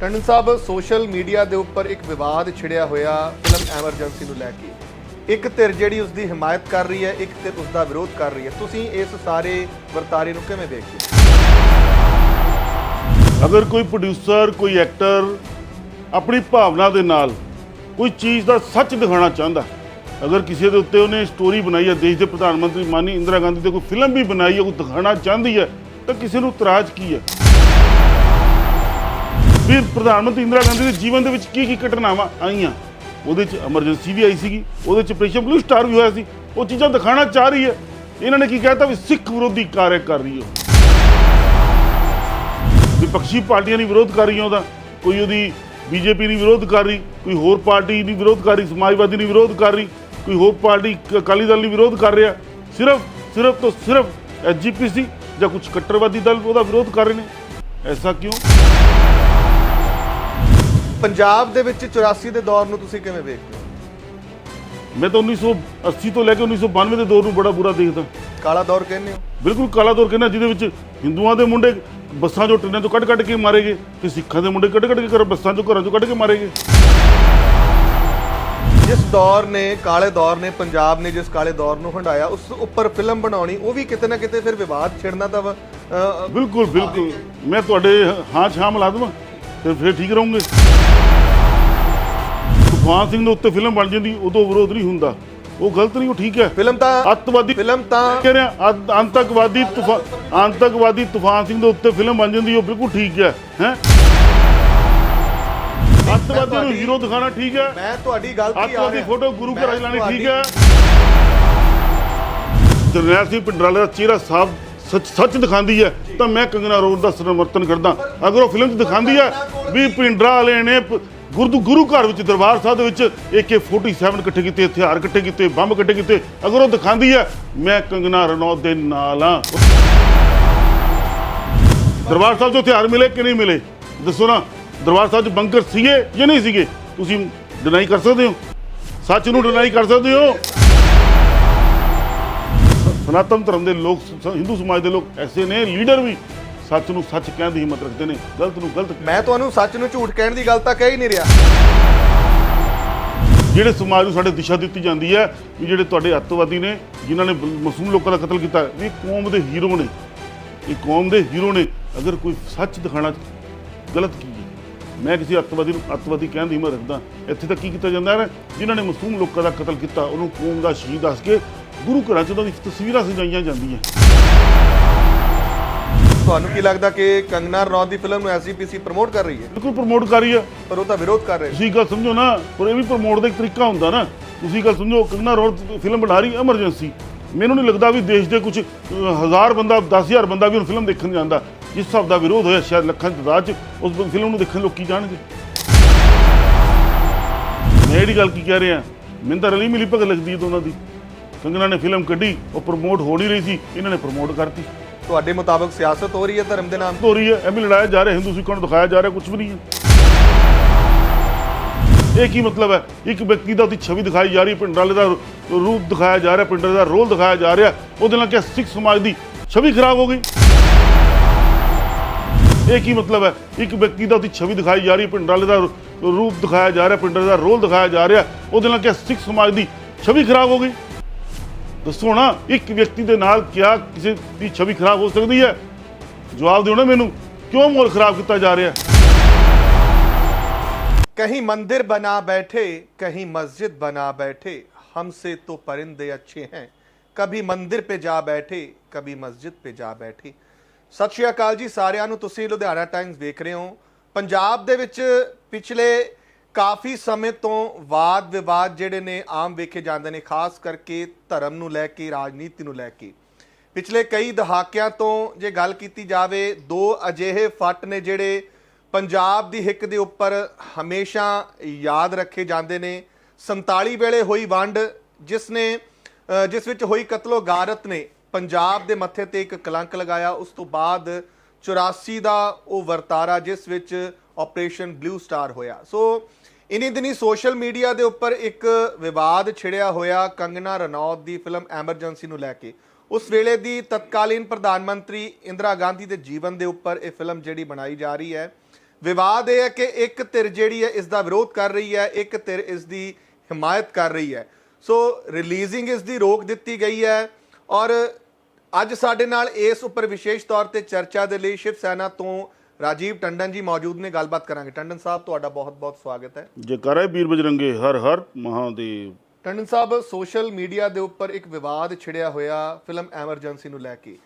ਟੰਡਨ ਸਾਹਿਬ, social media ਦੇ ਉੱਪਰ ਇੱਕ ਵਿਵਾਦ ਛਿੜਿਆ ਹੋਇਆ ਫਿਲਮ ਐਮਰਜੈਂਸੀ ਨੂੰ ਲੈ ਕੇ। ਇੱਕ ਧਿਰ ਜਿਹੜੀ ਉਸ ਦੀ ਹਮਾਇਤ ਕਰ ਰਹੀ ਹੈ, ਇੱਕ ਧਿਰ ਉਸ ਦਾ ਵਿਰੋਧ ਕਰ ਰਹੀ ਹੈ। ਤੁਸੀਂ ਇਸ ਸਾਰੇ ਵਰਤਾਰੇ ਨੂੰ ਕਿਵੇਂ ਦੇਖਦੇ ਹੋ? ਅਗਰ ਕੋਈ ਪ੍ਰੋਡਿਊਸਰ ਕੋਈ ਐਕਟਰ ਆਪਣੀ ਭਾਵਨਾ ਦੇ ਨਾਲ ਕੋਈ ਚੀਜ਼ ਦਾ ਸੱਚ ਦਿਖਾਉਣਾ ਚਾਹੁੰਦਾ ਅਗਰ ਕਿਸੇ ਦੇ ਉੱਤੇ ਉਹਨੇ ਸਟੋਰੀ ਬਣਾਈ ਹੈ, ਦੇਸ਼ ਦੇ ਪ੍ਰਧਾਨ ਮੰਤਰੀ ਮਾਨੀ ਇੰਦਰਾ ਗਾਂਧੀ ਤੇ ਕੋਈ ਫਿਲਮ ਵੀ ਬਣਾਈ ਹੈ, ਉਹ ਦਿਖਾਉਣਾ ਚਾਹੁੰਦੀ ਹੈ, ਤਾਂ ਕਿਸੇ ਨੂੰ ਇਤਰਾਜ਼ ਕੀ ਹੈ? ਫਿਰ ਪ੍ਰਧਾਨ ਮੰਤਰੀ ਇੰਦਰਾ ਗਾਂਧੀ ਦੇ ਜੀਵਨ ਦੇ ਵਿੱਚ ਕੀ ਕੀ ਘਟਨਾਵਾਂ ਆਈਆਂ? ਉਹਦੇ 'ਚ ਐਮਰਜੈਂਸੀ ਵੀ ਆਈ ਸੀਗੀ, ਉਹਦੇ 'ਚ ਆਪਰੇਸ਼ਨ ਬਲੂ ਸਟਾਰ ਵੀ ਹੋਇਆ ਸੀ। ਉਹ ਚੀਜ਼ਾਂ ਦਿਖਾਉਣਾ ਚਾਹ ਰਹੀ ਹੈ। ਇਹਨਾਂ ਨੇ ਕੀ ਕਹਿਤਾ ਵੀ ਸਿੱਖ ਵਿਰੋਧੀ ਕਾਰਜ ਕਰ ਰਹੀ ਹੈ ਵਿਪਕਸ਼ੀ ਪਾਰਟੀਆਂ ਨਹੀਂ ਵਿਰੋਧ ਕਰ ਰਹੀਆਂ ਉਹਦਾ। ਕੋਈ ਉਹਦੀ ਬੀਜੇਪੀ ਨਹੀਂ ਵਿਰੋਧ ਕਰ ਰਹੀ, ਕੋਈ ਹੋਰ ਪਾਰਟੀ ਨਹੀਂ ਵਿਰੋਧ ਕਰ ਰਹੀ, ਸਮਾਜਵਾਦੀ ਨਹੀਂ ਵਿਰੋਧ ਕਰ ਰਹੀ, ਕੋਈ ਹੋਰ ਪਾਰਟੀ ਅਕਾਲੀ ਦਲ ਨਹੀਂ ਵਿਰੋਧ ਕਰ ਰਿਹਾ। ਸਿਰਫ ਸਿਰਫ ਤੋਂ ਸਿਰਫ ਐਸਜੀਪੀਸੀ ਜਾਂ ਕੁਝ ਕੱਟਰਵਾਦੀ ਦਲ ਉਹਦਾ ਵਿਰੋਧ ਕਰ ਰਹੇ ਨੇ। ਐਸਾ ਕਿਉਂ? ਪੰਜਾਬ ਦੇ ਵਿੱਚ 84 ਦੇ ਦੌਰ ਨੂੰ ਤੁਸੀਂ ਕਿਵੇਂ ਵੇਖਦੇ ਹੋ? ਮੈਂ ਤਾਂ 1980 ਤੋਂ ਲੈ ਕੇ 1992 ਦੇ ਦੌਰ ਨੂੰ ਬੜਾ ਬੁਰਾ ਦੇਖਦਾ। ਕਾਲਾ ਦੌਰ ਕਹਿੰਦੇ ਹੋ? ਬਿਲਕੁਲ ਕਾਲਾ ਦੌਰ ਕਹਿੰਦਾ ਜਿਹਦੇ ਵਿੱਚ ਹਿੰਦੂਆਂ ਦੇ ਮੁੰਡੇ ਬੱਸਾਂ ਚੋਂ ਟ੍ਰੇਨਾਂ ਤੋਂ ਕੱਢ ਕੱਢ ਕੇ ਮਾਰੇ ਗਏ ਤੇ ਸਿੱਖਾਂ ਦੇ ਮੁੰਡੇ ਕੱਢ ਕੱਢ ਕੇ ਘਰ ਬੱਸਾਂ ਚੋਂ ਘਰਾਂ ਚੋਂ ਕੱਢ ਕੇ ਮਾਰੇ ਗਏ। ਜਿਸ ਦੌਰ ਨੇ ਕਾਲੇ ਦੌਰ ਨੇ ਪੰਜਾਬ ਨੇ ਜਿਸ ਕਾਲੇ ਦੌਰ ਨੂੰ ਹੰਡਾਇਆ ਉਸ ਉੱਪਰ ਫਿਲਮ ਬਣਾਉਣੀ ਉਹ ਵੀ ਕਿਤੇ ਨਾ ਕਿਤੇ ਫਿਰ ਵਿਵਾਦ ਛਿੜਨਾ ਤਾਂ ਬਿਲਕੁਲ ਬਿਲਕੁਲ। ਮੈਂ ਤੁਹਾਡੇ ਹਾਂ ਹਾਂ ਮਿਲਾ ਦੇਵਾਂ ਤੇ ਫਿਰ ਠੀਕ ਰਹੋਗੇ। ਤੂਫਾਨ ਸਿੰਘ ਦੇ ਉੱਤੇ ਫਿਲਮ ਬਣ ਜਾਂਦੀ ਉਦੋਂ ਵਿਰੋਧ ਨਹੀਂ ਹੁੰਦਾ। ਉਹ ਗਲਤ ਨਹੀਂ ਉਹ ਠੀਕ ਹੈ। ਫਿਲਮ ਤਾਂ ਅੱਤਵਾਦੀ ਫਿਲਮ ਤਾਂ ਕਹਿ ਰਿਹਾ ਅੱਤ- ਆਤੰਕਵਾਦੀ ਤੂਫਾਨ ਸਿੰਘ ਦੇ ਉੱਤੇ ਫਿਲਮ ਬਣ ਜਾਂਦੀ ਉਹ ਬਿਲਕੁਲ ਠੀਕ ਹੈ ਹੈ? ਅੱਤਵਾਦੀ ਨੂੰ ਹੀਰੋ ਦਿਖਾਣਾ ਠੀਕ ਹੈ। ਮੈਂ ਤੁਹਾਡੀ ਗੱਲ ਤੇ ਆ ਅੱਤਵਾਦੀ ਰਿਹਾ। ਫੋਟੋ ਗੁਰੂ ਘਰ ਲਾਣੀ ਠੀਕ ਹੈ। ਜਰਨੈਲ ਸਿੰਘ ਪਿੰਡਰਾਲੇ ਦਾ ਚਿਹਰਾ ਸਾਫ਼ ਸੱਚ ਸੱਚ ਦਿਖਾਉਂਦੀ ਹੈ, ਤਾਂ ਮੈਂ ਕੰਗਨਾ ਰੋਡ ਦਾ ਸਮਰਥਨ ਕਰਦਾ। ਅਗਰ ਉਹ ਫਿਲਮ 'ਚ ਦਿਖਾਉਂਦੀ ਹੈ ਵੀ ਪਿੰਡਰਾ ਵਾਲੇ ਨੇ ਪ- ਗੁਰੂ ਘਰ ਵਿੱਚ ਦਰਬਾਰ ਸਾਹਿਬ ਦੇ ਵਿੱਚ AK47 ਇਕੱਠੇ ਕੀਤੇ, ਹਥਿਆਰ ਇਕੱਠੇ ਕੀਤੇ, ਬੰਬ ਇਕੱਠੇ ਕੀਤੇ, ਅਗਰ ਉਹ ਦਿਖਾਉਂਦੀ ਹੈ, ਮੈਂ ਕੰਗਨਾ ਰਣੌਤ ਦੇ ਨਾਲ ਹਾਂ। ਦਰਬਾਰ ਸਾਹਿਬ 'ਚ ਹਥਿਆਰ ਮਿਲੇ ਕਿ ਨਹੀਂ ਮਿਲੇ? ਦੱਸੋ ਨਾ, ਦਰਬਾਰ ਸਾਹਿਬ 'ਚ ਬੰਕਰ ਸੀਗੇ ਜਾਂ ਨਹੀਂ ਸੀਗੇ? ਤੁਸੀਂ ਡਿਨਾਈ ਕਰ ਸਕਦੇ ਹੋ? ਸੱਚ ਨੂੰ ਡਿਨਾਈ ਕਰ ਸਕਦੇ ਹੋ? ਸਨਾਤਨ ਧਰਮ ਦੇ ਲੋਕ ਹਿੰਦੂ ਸਮਾਜ ਦੇ ਲੋਕ ਐਸੇ ਨੇ ਲੀਡਰ ਵੀ ਸੱਚ ਨੂੰ ਸੱਚ ਕਹਿਣ ਦੀ ਹਿੰਮਤ ਰੱਖਦੇ ਨੇ ਗਲਤ ਨੂੰ ਗਲਤ ਮੈਂ ਤੁਹਾਨੂੰ ਸੱਚ ਨੂੰ ਝੂਠ ਕਹਿਣ ਦੀ ਗੱਲ ਤਾਂ ਕਹਿ ਹੀ ਨਹੀਂ ਰਿਹਾ। ਜਿਹੜੇ ਸਮਾਜ ਨੂੰ ਸਾਡੇ ਦਿਸ਼ਾ ਦਿੱਤੀ ਜਾਂਦੀ ਹੈ ਵੀ ਜਿਹੜੇ ਤੁਹਾਡੇ ਅੱਤਵਾਦੀ ਨੇ ਜਿਨ੍ਹਾਂ ਨੇ ਮਾਸੂਮ ਲੋਕਾਂ ਦਾ ਕਤਲ ਕੀਤਾ ਇਹ ਕੌਮ ਦੇ ਹੀਰੋ ਨੇ। ਇਹ ਕੌਮ ਦੇ ਹੀਰੋ ਨੇ ਅਗਰ ਕੋਈ ਸੱਚ ਦਿਖਾਣਾ ਗਲਤ ਕੀ ਹੈ? ਮੈਂ ਕਿਸੇ ਅੱਤਵਾਦੀ ਨੂੰ ਅੱਤਵਾਦੀ ਕਹਿਣ ਦੀ ਹਿੰਮਤ ਰੱਖਦਾ। ਇੱਥੇ ਤਾਂ ਕੀ ਕੀਤਾ ਜਾਂਦਾ ਹੈ ਜਿਨ੍ਹਾਂ ਨੇ ਮਾਸੂਮ ਲੋਕਾਂ ਦਾ ਕਤਲ ਕੀਤਾ ਉਹਨੂੰ ਕੌਮ ਦਾ ਸ਼ਹੀਦ ਦੱਸ ਕੇ ਗੁਰੂ ਘਰਾਂ 'ਚ ਉਹਨਾਂ ਦੀ ਤਸਵੀਰਾਂ ਸਜਾਈਆਂ ਜਾਂਦੀਆਂ। ਤੁਹਾਨੂੰ ਕੀ ਲੱਗਦਾ ਕਿ ਕੰਗਨਾ ਰਣੌਤ ਦੀ ਫਿਲਮ ਨੂੰ ਐਸਜੀਪੀਸੀ ਪ੍ਰਮੋਟ ਕਰ ਰਹੀ ਹੈ? ਬਿਲਕੁਲ ਪ੍ਰਮੋਟ ਕਰ ਰਹੀ ਹੈ। ਪਰ ਉਹ ਤਾਂ ਵਿਰੋਧ ਕਰ ਰਹੇ ਤੁਸੀਂ ਗੱਲ ਸਮਝੋ ਨਾ ਪਰ ਇਹ ਵੀ ਪ੍ਰਮੋਟ ਦਾ ਇੱਕ ਤਰੀਕਾ ਹੁੰਦਾ ਨਾ। ਤੁਸੀਂ ਗੱਲ ਸਮਝੋ ਕੰਗਨਾ ਰੋਡ ਫਿਲਮ ਬਣਾ ਰਹੀ ਐਮਰਜੈਂਸੀ ਮੈਨੂੰ ਨਹੀਂ ਲੱਗਦਾ ਵੀ ਦੇਸ਼ ਦੇ ਕੁਝ ਹਜ਼ਾਰ ਬੰਦਾ 10000 ਬੰਦਾ ਵੀ ਉਹ ਫਿਲਮ ਦੇਖਣ ਜਾਂਦਾ। ਜਿਸ ਹਿਸਾਬ ਦਾ ਵਿਰੋਧ ਹੋਇਆ ਸ਼ਾਇਦ ਲੱਖਾਂ ਦੀ ਤਾਦਾਦ 'ਚ ਉਸ ਫਿਲਮ ਨੂੰ ਦੇਖਣ ਲੋਕੀ ਜਾਣਗੇ। ਮੈਂ ਜਿਹੜੀ ਗੱਲ ਕੀ ਕਹਿ ਰਿਹਾ ਮੈਨੂੰ ਤਾਂ ਰਲੀ ਮਿਲੀ ਭਗਤ ਲੱਗਦੀ ਹੈ ਦੋਨਾਂ ਦੀ। ਕੰਗਨਾ ਨੇ ਫਿਲਮ ਕੱਢੀ ਉਹ ਪ੍ਰਮੋਟ ਹੋ ਨਹੀਂ ਰਹੀ ਸੀ ਇਹਨਾਂ ਨੇ ਪ੍ਰਮੋਟ ਕਰਤੀ। ਤੁਹਾਡੇ ਮੁਤਾਬਕ ਸਿਆਸਤ ਹੋ ਰਹੀ ਹੈ ਧਰਮ ਦੇ ਨਾਮ ਹੋ ਰਹੀ ਹੈ ਐਵੇਂ ਲੜਾਇਆ ਜਾ ਰਿਹਾ ਹਿੰਦੂ ਸਿੱਖਾਂ ਨੂੰ ਦਿਖਾਇਆ ਜਾ ਰਿਹਾ ਕੁਝ ਵੀ ਨਹੀਂ ਹੈ। ਇਹ ਕੀ ਮਤਲਬ ਹੈ? ਇੱਕ ਵਿਅਕਤੀ ਦਾ ਉਹਦੀ ਛਵੀ ਦਿਖਾਈ ਜਾ ਰਹੀ ਹੈ ਪਿੰਡਰਾਲੇ ਦਾ ਰੂਪ ਦਿਖਾਇਆ ਜਾ ਰਿਹਾ ਪਿੰਡਰਾਲੇ ਦਾ ਰੋਲ ਦਿਖਾਇਆ ਜਾ ਰਿਹਾ। ਉਹਦੇ ਨਾਲ ਕਿ ਸਿੱਖ ਸਮਾਜ ਦੀ ਛਵੀ ਖਰਾਬ ਹੋ ਗਈ? ਇਹ ਕੀ ਮਤਲਬ ਹੈ? ਇੱਕ ਵਿਅਕਤੀ ਦਾ ਉਹਦੀ ਛਵੀ ਦਿਖਾਈ ਜਾ ਰਹੀ ਹੈ ਪਿੰਡਰਾਲੇ ਦਾ ਰੂਪ ਦਿਖਾਇਆ ਜਾ ਰਿਹਾ ਪਿੰਡਰਾਲੇ ਦਾ ਰੋਲ ਦਿਖਾਇਆ ਜਾ ਰਿਹਾ। ਉਹਦੇ ਨਾਲ ਕਿ ਸਿੱਖ ਸਮਾਜ ਦੀ ਛਵੀ ਖਰਾਬ ਹੋ ਗਈ? ਦੱਸੋ ਨਾ, ਇੱਕ ਵਿਅਕਤੀ ਦੇ ਨਾਲ ਕਿਆ ਕਿਸੇ ਦੀ ਛਵੀ ਖਰਾਬ ਹੋ ਸਕਦੀ ਹੈ? ਜਵਾਬ ਦਿਓ ਨਾ ਮੈਨੂੰ, ਕਿਉਂ ਮਾਹੌਲ ਖਰਾਬ ਕੀਤਾ ਜਾ ਰਿਹਾ? ਹੈ कहीं मंदिर बना बैठे कहीं मस्जिद बना बैठे हमसे तो परिंदे अच्छे ਕਭੀ ਮੰਦਿਰ ਪੇ ਜਾ ਬੈਠੇ, ਕਭੀ ਮਸਜਿਦ ਪੇ ਜਾ ਬੈਠੇ। ਸਤਿ ਸ਼੍ਰੀ ਅਕਾਲ ਜੀ ਸਾਰਿਆਂ ਨੂੰ, ਤੁਸੀਂ ਲੁਧਿਆਣਾ ਟਾਈਮਸ ਦੇਖ ਰਹੇ ਹੋ। ਪੰਜਾਬ ਦੇ ਵਿੱਚ ਪਿਛਲੇ ਕਾਫੀ ਸਮੇਂ ਤੋਂ ਵਾਦ ਵਿਵਾਦ ਜਿਹੜੇ ਨੇ ਆਮ ਵੇਖੇ ਜਾਂਦੇ ਨੇ, ਖਾਸ ਕਰਕੇ ਧਰਮ ਨੂੰ ਲੈ ਕੇ, ਰਾਜਨੀਤੀ ਨੂੰ ਲੈ ਕੇ। ਪਿਛਲੇ ਕਈ ਦਹਾਕਿਆਂ ਤੋਂ ਜੇ ਗੱਲ ਕੀਤੀ ਜਾਵੇ, ਦੋ ਅਜਿਹੇ ਫੱਟ ਨੇ ਜਿਹੜੇ ਪੰਜਾਬ ਦੀ ਹਿੱਕ ਦੇ ਉੱਪਰ ਹਮੇਸ਼ਾ ਯਾਦ ਰੱਖੇ ਜਾਂਦੇ ਨੇ। 47 ਵੇਲੇ ਹੋਈ ਵੰਡ, ਜਿਸ ਨੇ ਜਿਸ ਵਿੱਚ ਹੋਈ ਕਤਲੋ ਗਾਰਤ ਨੇ। ਪੰਜਾਬ ਦੇ ਮੱਥੇ ਤੇ ਇੱਕ ਕਲੰਕ ਲਗਾਇਆ, ਉਸ ਤੋਂ ਬਾਅਦ 84 ਦਾ ਉਹ ਵਰਤਾਰਾ, ਜਿਸ ਵਿੱਚ ਆਪਰੇਸ਼ਨ ਬਲੂ ਸਟਾਰ ਹੋਇਆ। ਸੋ, ਇਨੀ ਦਿਨੀ ਸੋਸ਼ਲ ਮੀਡੀਆ ਦੇ ਉੱਪਰ ਇੱਕ ਵਿਵਾਦ ਛਿੜਿਆ ਹੋਇਆ ਕੰਗਨਾ ਰਣੌਤ ਦੀ ਫਿਲਮ ਐਮਰਜੈਂਸੀ ਨੂੰ ਲੈ ਕੇ। ਉਸ ਵੇਲੇ ਦੀ ਤਤਕਾਲੀਨ ਪ੍ਰਧਾਨ ਮੰਤਰੀ ਇੰਦਰਾ ਗਾਂਧੀ ਦੇ ਜੀਵਨ ਦੇ ਉੱਪਰ ਇਹ ਫਿਲਮ ਜਿਹੜੀ ਬਣਾਈ ਜਾ ਰਹੀ ਹੈ। ਵਿਵਾਦ ਇਹ ਹੈ ਕਿ ਇੱਕ ਧਿਰ ਜਿਹੜੀ ਹੈ, ਇਸ ਦਾ ਵਿਰੋਧ ਕਰ ਰਹੀ ਹੈ, ਇੱਕ ਧਿਰ ਇਸ ਦੀ ਹਮਾਇਤ ਕਰ ਰਹੀ ਹੈ। ਸੋ ਰਿਲੀਜ਼ਿੰਗ ਇਸ ਦੀ ਰੋਕ ਦਿੱਤੀ ਗਈ ਹੈ ਔਰ ਅੱਜ ਸਾਡੇ ਨਾਲ ਇਸ ਉੱਪਰ ਵਿਸ਼ੇਸ਼ ਤੌਰ ਤੇ ਚਰਚਾ ਦੇ ਲਈ ਸ਼ਿਵ ਸੈਨਾ ਤੋਂ ਰਾਜੀਵ ਟੰਡਨ ਜੀ ਮੌਜੂਦ ਨੇ ਗੱਲਬਾਤ ਕਰਾਂਗੇ। ਟੰਡਨ ਸਾਹਿਬ ਤੁਹਾਡਾ ਬਹੁਤ-ਬਹੁਤ ਸਵਾਗਤ ਹੈ। ਜੈਕਾਰਾ ਵੀਰ ਬਜਰੰਗੇ ਹਰ ਹਰ ਮਹਾਦੇਵ ਟੰਡਨ ਸਾਹਿਬ ਸੋਸ਼ਲ ਮੀਡੀਆ ਦੇ ਉੱਪਰ ਇੱਕ ਵਿਵਾਦ ਛਿੜਿਆ ਹੋਇਆ ਫਿਲਮ ਐਮਰਜੈਂਸੀ ਨੂੰ ਲੈ ਕੇ।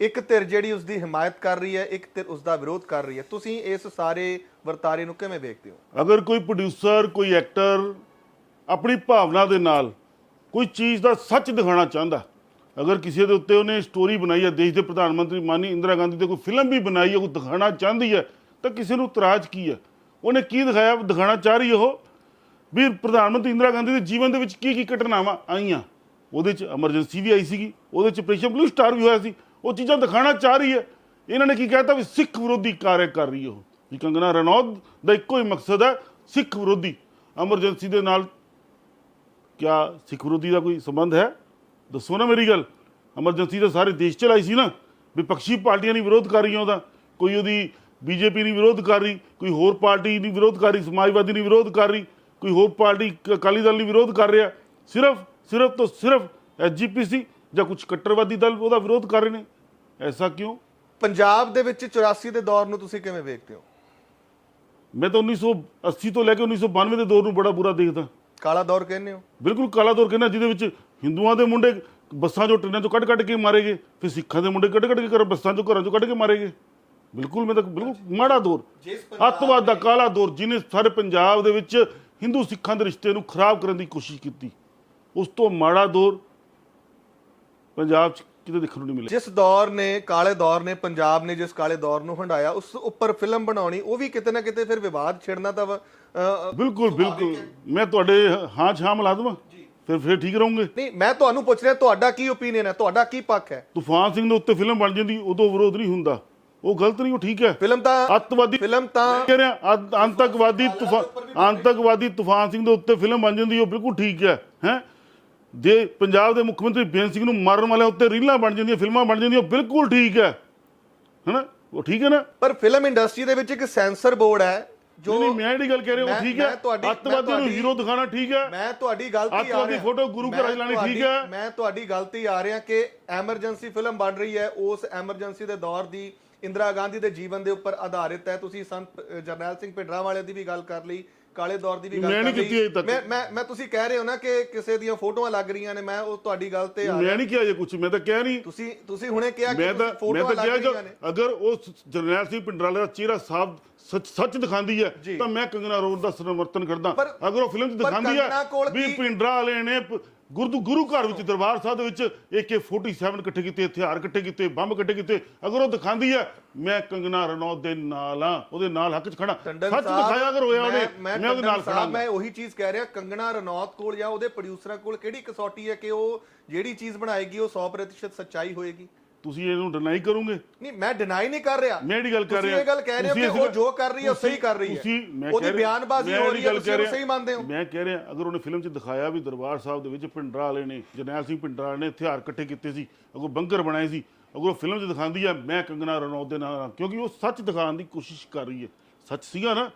ਇੱਕ ਧਿਰ ਜਿਹੜੀ ਉਸ ਦੀ ਹਮਾਇਤ ਕਰ ਰਹੀ ਹੈ ਇੱਕ ਧਿਰ ਉਸ ਦਾ ਵਿਰੋਧ ਕਰ ਰਹੀ ਹੈ। ਤੁਸੀਂ ਇਸ ਸਾਰੇ ਵਰਤਾਰੇ ਨੂੰ ਕਿਵੇਂ ਵੇਖਦੇ ਹੋ? ਅਗਰ ਕੋਈ ਪ੍ਰੋਡਿਊਸਰ ਕੋਈ ਐਕਟਰ ਆਪਣੀ ਭਾਵਨਾ ਦੇ ਨਾਲ ਕੋਈ ਚੀਜ਼ ਦਾ ਸੱਚ ਦਿਖਾਉਣਾ ਚਾਹੁੰਦਾ ਅਗਰ ਕਿਸੇ ਦੇ ਉੱਤੇ ਉਹਨੇ ਸਟੋਰੀ ਬਣਾਈ ਹੈ, ਦੇਸ਼ ਦੇ ਪ੍ਰਧਾਨ ਮੰਤਰੀ ਮਾਨੀ ਇੰਦਰਾ ਗਾਂਧੀ ਤੇ ਕੋਈ ਫਿਲਮ ਵੀ ਬਣਾਈ ਹੈ ਉਹ ਦਿਖਾਉਣਾ ਚਾਹੁੰਦੀ ਹੈ, ਤਾਂ ਕਿਸੇ ਨੂੰ ਇਤਰਾਜ਼ ਕੀ ਹੈ? ਉਹਨੇ ਕੀ ਦਿਖਾਇਆ, ਦਿਖਾਉਣਾ ਚਾਹ ਰਹੀ ਉਹ? ਵੀ ਪ੍ਰਧਾਨ ਮੰਤਰੀ ਇੰਦਰਾ ਗਾਂਧੀ ਦੇ ਜੀਵਨ ਦੇ ਵਿੱਚ ਕੀ ਕੀ ਘਟਨਾਵਾਂ ਆਈਆਂ? ਉਹਦੇ ਚ ਐਮਰਜੈਂਸੀ ਵੀ ਆਈ ਸੀਗੀ, ਉਹਦੇ ਚ ਆਪਰੇਸ਼ਨ ਬਲੂ ਸਟਾਰ ਵੀ ਹੋਇਆ ਸੀ, ਉਹ ਚੀਜ਼ਾਂ ਦਿਖਾਉਣਾ ਚਾਹ ਰਹੀ ਹੈ। ਇਹਨਾਂ ਨੇ ਕੀ ਕਹਿਤਾ ਵੀ ਸਿੱਖ ਵਿਰੋਧੀ ਕਾਰਜ ਕਰ ਰਹੀ ਹੈ ਉਹ। ਵੀ ਕੰਗਨਾ ਰਣੌਤ ਦਾ ਇੱਕੋ ਹੀ ਮਕਸਦ ਹੈ ਸਿੱਖ ਵਿਰੋਧੀ। ਐਮਰਜੈਂਸੀ ਦੇ ਨਾਲ ਕਿਆ ਸਿੱਖ ਵਿਰੋਧੀ ਦਾ ਕੋਈ ਸੰਬੰਧ ਹੈ? ਦੱਸੋ ਨਾ ਮੇਰੀ ਗੱਲ। ਐਮਰਜੈਂਸੀ ਤਾਂ ਸਾਰੇ ਦੇਸ਼ ਚਲਾਈ ਸੀ ਨਾ। ਵਿਪਕਸ਼ੀ ਪਾਰਟੀਆਂ ਨਹੀਂ ਵਿਰੋਧ ਕਰ ਰਹੀਆਂ ਉਹਦਾ। ਕੋਈ ਉਹਦੀ ਬੀਜੇਪੀ ਨਹੀਂ ਵਿਰੋਧ ਕਰ ਰਹੀ ਕੋਈ ਹੋਰ ਪਾਰਟੀ ਨਹੀਂ ਵਿਰੋਧ ਕਰ ਰਹੀ ਸਮਾਜਵਾਦੀ ਨਹੀਂ ਵਿਰੋਧ ਕਰ ਰਹੀ ਕੋਈ ਹੋਰ ਪਾਰਟੀ ਅਕਾਲੀ ਦਲ ਨਹੀਂ ਵਿਰੋਧ ਕਰ ਰਿਹਾ। ਸਿਰਫ ਸਿਰਫ ਤੋਂ ਸਿਰਫ ਐਸਜੀਪੀਸੀ ਜਾਂ ਕੁਝ ਕੱਟੜਵਾਦੀ ਦਲ ਉਹਦਾ ਵਿਰੋਧ ਕਰ ਰਹੇ ਨੇ। ਐਸਾ ਕਿਉਂ? ਪੰਜਾਬ ਦੇ ਵਿੱਚ 84 ਦੇ ਦੌਰ ਨੂੰ ਤੁਸੀਂ ਕਿਵੇਂ ਵੇਖਦੇ ਹੋ? ਮੈਂ ਤਾਂ 1980 ਤੋਂ ਲੈ ਕੇ 1992 ਦੇ ਦੌਰ ਨੂੰ ਬੜਾ ਬੁਰਾ ਦੇਖਦਾ। ਕਾਲਾ ਦੌਰ ਕਹਿੰਦੇ ਹੋ? ਬਿਲਕੁਲ ਕਾਲਾ ਦੌਰ ਕਹਿੰਦਾ ਜਿਹਦੇ ਵਿੱਚ ਹਿੰਦੂਆਂ ਦੇ ਮੁੰਡੇ ਬੱਸਾਂ ਚੋਂ ਟ੍ਰੇਨਾਂ ਚੋਂ ਕੱਢ ਕੱਢ ਕੇ ਮਾਰੇ ਗਏ ਫਿਰ ਸਿੱਖਾਂ ਦੇ ਮੁੰਡੇ ਕੱਢ ਕੱਢ ਕੇ ਘਰ ਬੱਸਾਂ ਚੋਂ ਘਰਾਂ ਚੋਂ ਕੱਢ ਕੇ ਮਾਰੇ ਗਏ ਬਿਲਕੁਲ ਮੈਂ ਤਾਂ ਬਿਲਕੁਲ ਮਾੜਾ ਦੌਰ। ਅੱਤਵਾਦ ਦਾ ਕਾਲਾ ਦੌਰ ਜਿਹਨੇ ਸਾਰੇ ਪੰਜਾਬ ਦੇ ਵਿੱਚ ਹਿੰਦੂ ਸਿੱਖਾਂ ਦੇ ਰਿਸ਼ਤੇ ਨੂੰ ਖਰਾਬ ਕਰਨ ਦੀ ਕੋਸ਼ਿਸ਼ ਕੀਤੀ ਉਸ ਤੋਂ ਮਾੜਾ ਦੌਰ ਪੰਜਾਬ 'ਚ ਕਿਤੇ ਦੇਖਣ ਨੂੰ ਨਹੀਂ ਮਿਲਿਆ। ਜਿਸ ਦੌਰ ਨੇ ਕਾਲੇ ਦੌਰ ਨੇ ਪੰਜਾਬ ਨੇ ਜਿਸ ਕਾਲੇ ਦੌਰ ਨੂੰ ਹੰਡਾਇਆ ਉਸ ਉੱਪਰ ਫਿਲਮ ਬਣਾਉਣੀ ਉਹ ਵੀ ਕਿਤੇ ਨਾ ਕਿਤੇ ਫਿਰ ਵਿਵਾਦ ਛਿੜਨਾ ਤਾਂ ਬਿਲਕੁਲ ਬਿਲਕੁਲ। ਮੈਂ ਤੁਹਾਡੇ ਹਾਂ ਛਾਂ ਮਿਲਾ ਦੇਵਾਂ ਫਿਰ ਫਿਰ ਠੀਕ ਰਹੋਗੇ? ਨਹੀਂ ਮੈਂ ਤੁਹਾਨੂੰ ਪੁੱਛ ਰਿਹਾ ਤੁਹਾਡਾ ਕੀ ਓਪੀਨੀਅਨ ਹੈ? ਤੁਹਾਡਾ ਕੀ ਪੱਖ ਹੈ? ਤੂਫਾਨ ਸਿੰਘ ਦੇ ਉੱਤੇ ਫਿਲਮ ਬਣ ਜਾਂਦੀ ਉਦੋਂ ਵਿਰੋਧ ਨਹੀਂ ਹੁੰਦਾ। ਉਹ ਗਲਤ ਨਹੀਂ ਉਹ ਠੀਕ ਹੈ। ਫਿਲਮ ਤਾਂ ਅੱਤਵਾਦੀ ਫਿਲਮ ਤਾਂ ਕਹਿ ਰਿਹਾ ਅੱਤ- ਆਤੰਕਵਾਦੀ ਤੂਫਾਨ ਆਤੰਕਵਾਦੀ ਤੂਫਾਨ ਸਿੰਘ ਦੇ ਉੱਤੇ ਫਿਲਮ ਬਣ ਜਾਂਦੀ ਉਹ ਬਿਲਕੁਲ ਠੀਕ ਹੈ ਹੈ? ਜੇ ਪੰਜਾਬ ਦੇ ਮੁੱਖ ਮੰਤਰੀ ਬੇਅੰਤ ਸਿੰਘ ਨੂੰ ਮਾਰਨ ਵਾਲਿਆਂ ਉੱਤੇ ਰੀਲਾਂ ਬਣ ਜਾਂਦੀਆਂ ਫਿਲਮਾਂ ਬਣ ਜਾਂਦੀਆਂ ਉਹ ਬਿਲਕੁਲ ਠੀਕ ਹੈ। ਹੈਨਾ? ਉਹ ਠੀਕ ਹੈ ਨਾ? ਪਰ ਫਿਲਮ ਇੰਡਸਟਰੀ ਦੇ ਵਿੱਚ ਇੱਕ ਸੈਂਸਰ ਬੋਰਡ ਹੈ ਜੋ ਨਹੀਂ ਮੈਂ ਜਿਹੜੀ ਗੱਲ ਕਹਿ ਰਿਹਾ ਉਹ ਠੀਕ ਹੈ। ਅੱਤਵਾਦੀਆਂ ਨੂੰ ਹੀਰੋ ਦਿਖਾਣਾ ਠੀਕ ਹੈ। ਮੈਂ ਤੁਹਾਡੀ ਗਲਤੀ ਆ ਰਿਹਾ। ਫੋਟੋ ਗੁਰੂ ਘਰਾਂ ਲਾਉਣੀ ਠੀਕ ਹੈ। ਮੈਂ ਤੁਹਾਡੀ ਗਲਤੀ ਆ ਰਿਹਾ ਕਿ ਐਮਰਜੈਂਸੀ ਫਿਲਮ ਬਣ ਰਹੀ ਹੈ। ਉਸ ਐਮਰਜੈਂਸੀ ਦੇ ਦੌਰ ਦੀ ਇੰਦਰਾ ਗਾਂਧੀ ਦੇ ਜੀਵਨ ਦੇ ਉੱਪਰ ਆਧਾਰਿਤ ਹੈ। ਤੁਸੀਂ ਸੰਤ ਜਰਨੈਲ ਸਿੰਘ ਭਿੰਡਰਾਂ ਵਾਲੇ ਦੀ ਵੀ ਗੱਲ ਕਰ ਲਈ ਕਾਲੇ ਦੌਰ ਦੀ ਵੀ ਗੱਲ ਮੈਂ ਕਰ ਨਹੀਂ ਕੀਤੀ ਅਜੇ ਤੱਕ। ਮੈਂ ਮੈਂ ਮੈਂ ਤੁਸੀਂ ਕਹਿ ਰਹੇ ਹੋ ਨਾ ਕਿ ਕਿਸੇ ਦੀਆਂ ਫੋਟੋਆਂ ਲੱਗ ਰਹੀਆਂ ਨੇ। ਮੈਂ ਉਹ ਤੁਹਾਡੀ ਗੱਲ ਤੇ ਆ ਰਿਹਾ। ਮੈਂ ਨਹੀਂ ਕਿਹਾ ਜੇ ਕੁਝ ਮੈਂ ਤਾਂ ਕਿਹਾ ਨਹੀਂ। ਤੁਸੀਂ ਤੁਸੀਂ ਹੁਣੇ ਕਿਹਾ ਕਿ ਫੋਟੋਆਂ ਲੱਗ ਰਹੀਆਂ ਨੇ। ਅਗਰ ਉਹ ਜਰਨੈਲ ਸਿੰਘ ਪਿੰਡਰਾਲੇ ਦਾ ਚਿਹਰਾ ਸਾਫ਼ ਸੱਚ ਸੱਚ ਦਿਖਾਉਂਦੀ ਹੈ। ਤਾਂ ਮੈਂ ਕੰਗਨਾ ਰੋਡ ਦਾ ਸਮਰਥਨ ਕਰਦਾ। ਅਗਰ ਉਹ ਫਿਲਮ 'ਚ ਦਿਖਾਉਂਦੀ ਕੰਗਨਾ ਹੈ ਵੀ ਪਿੰਡਰਾ ਵਾਲੇ ਨੇ ਗੁਰਦੁ ਗੁਰੂ ਘਰ ਵਿੱਚ ਦਰਬਾਰ ਸਾਹਿਬ ਦੇ ਵਿੱਚ AK47 ਇਕੱਠੇ ਕੀਤੇ ਹਥਿਆਰ ਇਕੱਠੇ ਕੀਤੇ ਬੰਬ ਇਕੱਠੇ ਕੀਤੇ। ਅਗਰ ਉਹ ਦਿਖਾਉਂਦੀ ਹੈ ਮੈਂ ਕੰਗਨਾ ਰਣੌਤ ਦੇ ਨਾਲ ਆ ਉਹਦੇ ਨਾਲ ਹੱਕ 'ਚ ਖੜਾ। ਸੱਚ ਦਿਖਾਇਆ ਅਗਰ ਹੋਇਆ ਉਹਨੇ ਮੈਂ ਉਹਦੇ ਨਾਲ ਖੜਾ ਮੈਂ ਉਹੀ ਚੀਜ਼ ਕਹਿ ਰਿਹਾ ਕੰਗਣਾ ਰਣੌਤ ਕੋਲ ਜਾਂ ਉਹਦੇ ਪ੍ਰੋਡਿਊਸਰਾਂ ਕੋਲ ਕਿਹੜੀ ਕਸੌਟੀ ਹੈ ਕਿ ਉਹ ਜਿਹੜੀ ਚੀਜ਼ ਬਣਾਏਗੀ ਉਹ 100% ਸੱਚਾਈ ਹੋਏਗੀ? ਤੁਸੀਂ ਇਹਨੂੰ ਡਿਨਾਈ ਕਰੋਗੇ? ਨਹੀਂ ਮੈਂ ਡਿਨਾਈ ਨਹੀਂ ਕਰ ਰਿਹਾ। ਮੈਂ ਜਿਹੜੀ ਗੱਲ ਕਰ ਤੁਸੀਂ ਰਿਹਾ। ਇਹ ਗੱਲ ਕਹਿ ਰਹੇ ਹੋ ਕਿ ਉਹ ਜੋ ਕਰ ਰਹੀ ਹੈ ਉਹ ਸਹੀ ਕਰ ਰਹੀ ਹੈ। ਤੁਸੀਂ ਮੈਂ ਉਹਦੀ ਬਿਆਨਬਾਜ਼ੀ ਹੋ ਰਹੀ ਹੈ ਤੁਸੀਂ ਸਹੀ ਮੰਨਦੇ ਹੋ। ਮੈਂ ਕਹਿ ਰਿਹਾ ਅਗਰ ਉਹਨੇ ਫਿਲਮ 'ਚ ਦਿਖਾਇਆ ਵੀ ਦਰਬਾਰ ਸਾਹਿਬ ਦੇ ਵਿੱਚ ਪਿੰਡਰਾ ਵਾਲੇ ਨੇ ਜਰਨੈਲ ਸਿੰਘ ਪਿੰਡਰਾ ਨੇ ਹਥਿਆਰ ਇਕੱਠੇ ਕੀਤੇ ਸੀ ਅਗਰ ਬੰਕਰ ਬਣਾਏ ਸੀ ਅਗਰ ਉਹ ਫਿਲਮ 'ਚ ਦਿਖਾਉਂਦੀ ਆ ਮੈਂ ਕੰਗਨਾ ਰਣੌਤ ਦੇ ਨਾਲ ਕਿਉਂਕਿ ਉਹ ਸੱਚ ਦਿਖਾਉਣ ਦੀ ਕੋਸ਼ਿਸ਼ ਕਰ ਰਹੀ ਹੈ। ਸੱਚ ਸੀਗਾ ਨਾ?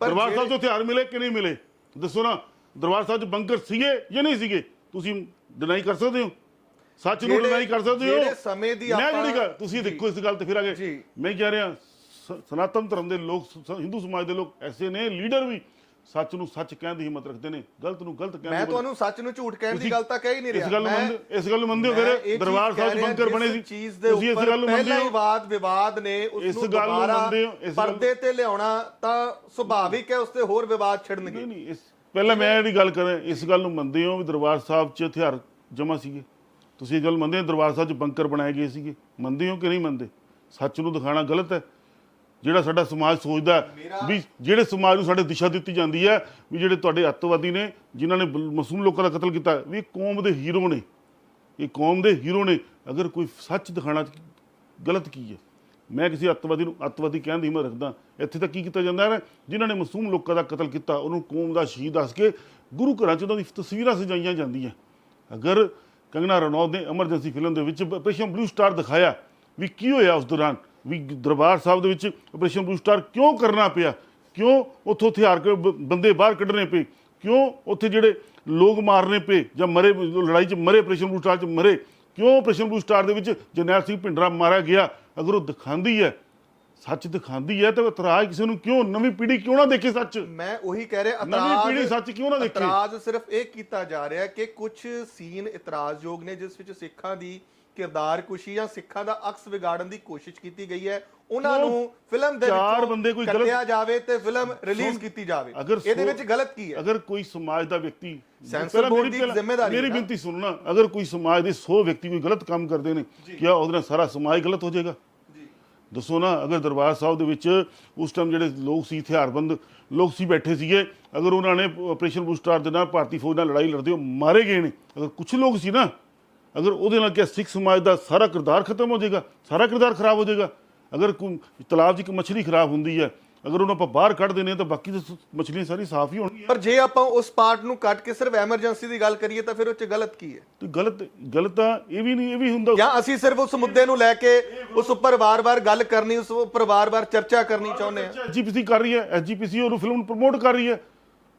ਦਰਬਾਰ ਸਾਹਿਬ 'ਚ ਹਥਿਆਰ ਮਿਲੇ ਕਿ ਨਹੀਂ ਮਿਲੇ? ਦੱਸੋ ਨਾ ਦਰਬਾਰ ਸਾਹਿਬ 'ਚ ਬੰਕਰ ਸੀਗੇ ਜਾਂ ਨਹੀਂ ਸੀਗੇ? ਤੁਸੀਂ ਡਿਨਾਈ ਕਰ ਸਕਦੇ ਹੋ? ਸੱਚ ਨੂੰ ਡਿਨਾਈ ਕਰ ਸਕਦੇ ਹੋ। ਜਿਹੜੇ ਸਮੇਂ ਦੀ ਮੈਂ ਜਿਹੜੀ ਗੱਲ ਤੁਸੀਂ ਦੇਖੋ ਇਸ ਗੱਲ ਤੇ ਫਿਰ ਆਗੇ। ਮੈਂ ਕਹਿ ਰਿਹਾ ਸਨਾਤਨ ਧਰਮ ਦੇ ਲੋਕ ਹਿੰਦੂ ਸਮਾਜ ਦੇ ਲੋਕ ਐਸੇ ਨੇ ਲੀਡਰ ਵੀ ਸੱਚ ਨੂੰ ਸੱਚ ਕਹਿਣ ਦੀ ਹਿੰਮਤ ਰੱਖਦੇ ਨੇ ਗਲਤ ਨੂੰ ਗਲਤ ਕਹਿਣ ਮੈਂ ਤੁਹਾਨੂੰ ਸੱਚ ਨੂੰ ਝੂਠ ਕਹਿਣ ਦੀ ਗੱਲ ਤਾਂ ਕਹਿ ਹੀ ਨਹੀਂ ਰਿਹਾ। ਇਸ ਗੱਲ ਨੂੰ ਇਸ ਗੱਲ ਨੂੰ ਮੰਨਦੇ ਹੋ ਫਿਰ ਦਰਬਾਰ ਸਾਹਿਬ ਬੰਕਰ ਬਣੇ ਸੀ। ਚੀਜ਼ ਦੇ ਉੱਪਰ ਗੱਲ ਨੂੰ ਮੰਨਦੇ ਪਹਿਲਾ ਹੀ। ਵਾਦ ਵਿਵਾਦ ਨੇ ਉਸ ਨੂੰ ਦੁਬਾਰਾ ਪਰਦੇ ਤੇ ਲਿਆਉਣਾ ਤਾਂ ਸੁਭਾਵਿਕ ਹੈ ਉਸ ਤੇ ਹੋਰ ਵਿਵਾਦ ਛਿੜਨਗੇ। ਨਹੀਂ ਨਹੀਂ ਇਸ ਪਹਿਲਾਂ ਮੈਂ ਜਿਹੜੀ ਗੱਲ ਕਰਾਂ ਇਸ ਗੱਲ ਨੂੰ ਮੰਨਦੇ ਹੋ ਵੀ ਦਰਬਾਰ ਸਾਹਿਬ 'ਚ ਹਥਿਆਰ ਜਮਾ ਸੀਗੇ। ਤੁਸੀਂ ਇਹ ਗੱਲ ਮੰਨਦੇ ਹੋ ਦਰਬਾਰ ਸਾਹਿਬ 'ਚ ਬੰਕਰ ਬਣਾਏ ਗਏ ਸੀਗੇ ਮੰਨਦੇ ਹੋ ਕਿ ਨਹੀਂ ਮੰਨਦੇ? ਸੱਚ ਨੂੰ ਦਿਖਾਣਾ ਗਲਤ ਹੈ। ਜਿਹੜਾ ਸਾਡਾ ਸਮਾਜ ਸੋਚਦਾ ਵੀ ਜਿਹੜੇ ਸਮਾਜ ਨੂੰ ਸਾਡੇ ਦਿਸ਼ਾ ਦਿੱਤੀ ਜਾਂਦੀ ਹੈ ਵੀ ਜਿਹੜੇ ਤੁਹਾਡੇ ਅੱਤਵਾਦੀ ਨੇ ਜਿਨ੍ਹਾਂ ਨੇ ਮਾਸੂਮ ਲੋਕਾਂ ਦਾ ਕਤਲ ਕੀਤਾ ਵੀ ਇਹ ਕੌਮ ਦੇ ਹੀਰੋ ਨੇ। ਇਹ ਕੌਮ ਦੇ ਹੀਰੋ ਨੇ। ਅਗਰ ਕੋਈ ਸੱਚ ਦਿਖਾਣਾ ਗਲਤ ਕੀ ਹੈ? ਮੈਂ ਕਿਸੇ ਅੱਤਵਾਦੀ ਨੂੰ ਅੱਤਵਾਦੀ ਕਹਿਣ ਦੀ ਹਿੰਮਤ ਰੱਖਦਾ। ਇੱਥੇ ਤਾਂ ਕੀ ਕੀਤਾ ਜਾਂਦਾ ਹੈ? ਜਿਨ੍ਹਾਂ ਨੇ ਮਾਸੂਮ ਲੋਕਾਂ ਦਾ ਕਤਲ ਕੀਤਾ ਉਹਨੂੰ ਕੌਮ ਦਾ ਸ਼ਹੀਦ ਦੱਸ ਕੇ ਗੁਰੂ ਘਰਾਂ 'ਚ ਉਹਨਾਂ ਦੀ ਤਸਵੀਰਾਂ ਸਜਾਈਆਂ ਜਾਂਦੀਆਂ। ਅਗਰ ਕੰਗਨਾ ਰਣੌਤ ਨੇ ਐਮਰਜੈਂਸੀ ਫਿਲਮ ਦੇ ਵਿੱਚ ਆਪਰੇਸ਼ਨ ਬਲੂ ਸਟਾਰ ਦਿਖਾਇਆ। ਵੀ ਕੀ ਹੋਇਆ ਉਸ ਦੌਰਾਨ? ਵੀ ਦਰਬਾਰ ਸਾਹਿਬ ਦੇ ਵਿੱਚ ਆਪਰੇਸ਼ਨ ਬਲੂ ਸਟਾਰ ਕਿਉਂ ਕਰਨਾ ਪਿਆ? ਕਿਉਂ ਉੱਥੋਂ ਹਥਿਆਰ ਕੇ ਬ- ਬੰਦੇ ਬਾਹਰ ਕੱਢਣੇ ਪਏ? ਕਿਉਂ ਉੱਥੇ ਜਿਹੜੇ ਲੋਕ ਮਾਰਨੇ ਪਏ ਜਾਂ ਮਰੇ ਲੜਾਈ 'ਚ ਮਰੇ, ਆਪਰੇਸ਼ਨ ਬਲੂ ਸਟਾਰ 'ਚ ਮਰੇ? ਕਿਉਂ ਆਪਰੇਸ਼ਨ ਬਲੂ ਸਟਾਰ ਦੇ ਵਿੱਚ ਜਰਨੈਲ ਸਿੰਘ ਭਿੰਡਰਾ ਮਾਰਿਆ ਗਿਆ? ਅਗਰ ਉਹ ਦਿਖਾਉਂਦੀ ਹੈ ਸੱਚ ਦਿਖਾਉਂਦੀ ਹੈ ਤਾਂ ਇਤਰਾਜ਼ ਕਿਸੇ ਨੂੰ ਕਿਉਂ ਨਵੀਂ ਪੀੜ੍ਹੀ ਕਿਉਂ ਨਾ ਦੇਖੇ ਸੱਚ? ਮੈਂ ਉਹੀ ਕਹਿ ਰਿਹਾ ਨਵੀਂ ਪੀੜ੍ਹੀ ਸੱਚ ਕਿਉਂ ਨਾ ਦੇਖੇ? ਇਤਰਾਜ਼ ਸਿਰਫ ਇਹ ਕੀਤਾ ਜਾ ਰਿਹਾ ਕਿ ਕੁਝ ਸੀਨ ਇਤਰਾਜ਼ਯੋਗ ਨੇ ਜਿਸ ਵਿੱਚ ਸਿੱਖਾਂ ਦੀ ਕਿਰਦਾਰ ਕੁਸ਼ੀ ਜਾਂ ਸਿੱਖਾਂ ਦਾ ਅਕਸ ਵਿਗਾੜਨ ਦੀ ਕੋਸ਼ਿਸ਼ ਕੀਤੀ ਗਈ ਹੈ ਉਹਨਾਂ ਨੂੰ ਫਿਲਮ ਦੇ ਚਾਰ ਵਿੱਚੋਂ ਬੰਦੇ ਕੋਈ ਗਲਤ- ਜਾਵੇ ਤੇ ਫਿਲਮ ਰਿਲੀਜ਼ ਕੀਤੀ ਜਾਵੇ। ਇਹਦੇ ਵਿੱਚ ਗਲਤ ਕੀ ਹੈ? ਅਗਰ ਕੋਈ ਸਮਾਜ ਦਾ ਵਿਅਕਤੀ ਸੈਂਸਰ ਬੋਰਡ ਦੀ ਜ਼ਿੰਮੇਵਾਰੀ ਮੇਰੀ। ਬੇਨਤੀ ਸੁਣਨਾ ਅਗਰ ਕੋਈ ਸਮਾਜ ਦੇ 100 ਵਿਅਕਤੀ ਕੋਈ ਗਲਤ ਕੰਮ ਕਰਦੇ ਨੇ ਕਿਆ ਉਹਦੇ ਨਾਲ ਸਾਰਾ ਸਮਾਜ ਗਲਤ ਹੋ ਜਾਏਗਾ? ਦੱਸੋ ਨਾ, ਅਗਰ ਦਰਬਾਰ ਸਾਹਿਬ ਦੇ ਵਿੱਚ ਉਸ ਟਾਈਮ ਜਿਹੜੇ ਲੋਕ ਸੀ ਹਥਿਆਰਬੰਦ ਲੋਕ ਸੀ ਬੈਠੇ ਸੀਗੇ, ਅਗਰ ਉਹਨਾਂ ਨੇ ਆਪਰੇਸ਼ਨ ਬਲੂ ਸਟਾਰ ਦੇ ਨਾਲ ਭਾਰਤੀ ਫੌਜ ਨਾਲ ਲੜਾਈ ਲੜਦੇ ਹੋ ਮਾਰੇ ਗਏ ਨੇ, ਅਗਰ ਕੁਝ ਲੋਕ ਸੀ ਨਾ, ਅਗਰ ਉਹਦੇ ਨਾਲ ਕਿਆ ਸਿੱਖ ਸਮਾਜ ਦਾ ਸਾਰਾ ਕਿਰਦਾਰ ਖਤਮ ਹੋ ਜਾਏਗਾ, ਸਾਰਾ ਕਿਰਦਾਰ ਖਰਾਬ ਹੋ ਜਾਏਗਾ, ਅਗਰ ਕੋਈ ਤਲਾਬ 'ਚ ਇੱਕ ਮੱਛਲੀ ਖਰਾਬ ਹੁੰਦੀ ਹੈ ਅਗਰ ਉਹਨੂੰ ਆਪਾਂ ਬਾਹਰ ਕੱਢ ਦਿੰਦੇ ਹਾਂ ਤਾਂ ਬਾਕੀ ਤਾਂ ਮੱਛਲੀਆਂ ਸਾਰੀ ਸਾਫ਼ ਹੀ ਹੋਣਗੀਆਂ। ਪਰ ਜੇ ਆਪਾਂ ਉਸ ਪਾਰਟ ਨੂੰ ਕੱਟ ਕੇ ਸਿਰਫ ਐਮਰਜੈਂਸੀ ਦੀ ਗੱਲ ਕਰੀਏ ਤਾਂ ਫਿਰ ਉਹ ਚ ਗਲਤ ਕੀ ਹੈ? ਤੇ ਗਲਤ ਗਲਤ ਤਾਂ ਇਹ ਵੀ ਨਹੀਂ ਇਹ ਵੀ ਹੁੰਦਾ। ਜਾਂ ਅਸੀਂ ਸਿਰਫ ਉਸ ਮੁੱਦੇ ਨੂੰ ਲੈ ਕੇ ਉਸ ਉੱਪਰ ਵਾਰ-ਵਾਰ ਗੱਲ ਕਰਨੀ ਉਸ ਉੱਪਰ ਵਾਰ-ਵਾਰ ਚਰਚਾ ਕਰਨੀ ਚਾਹੁੰਦੇ ਹਾਂ। ਐਸਜੀਪੀਸੀ ਕਰ ਰਹੀ ਹੈ ਐਸਜੀਪੀਸੀ ਉਹਨੂੰ ਫਿਲਮ ਨੂੰ ਪ੍ਰਮੋਟ ਕਰ ਰਹੀ ਹੈ।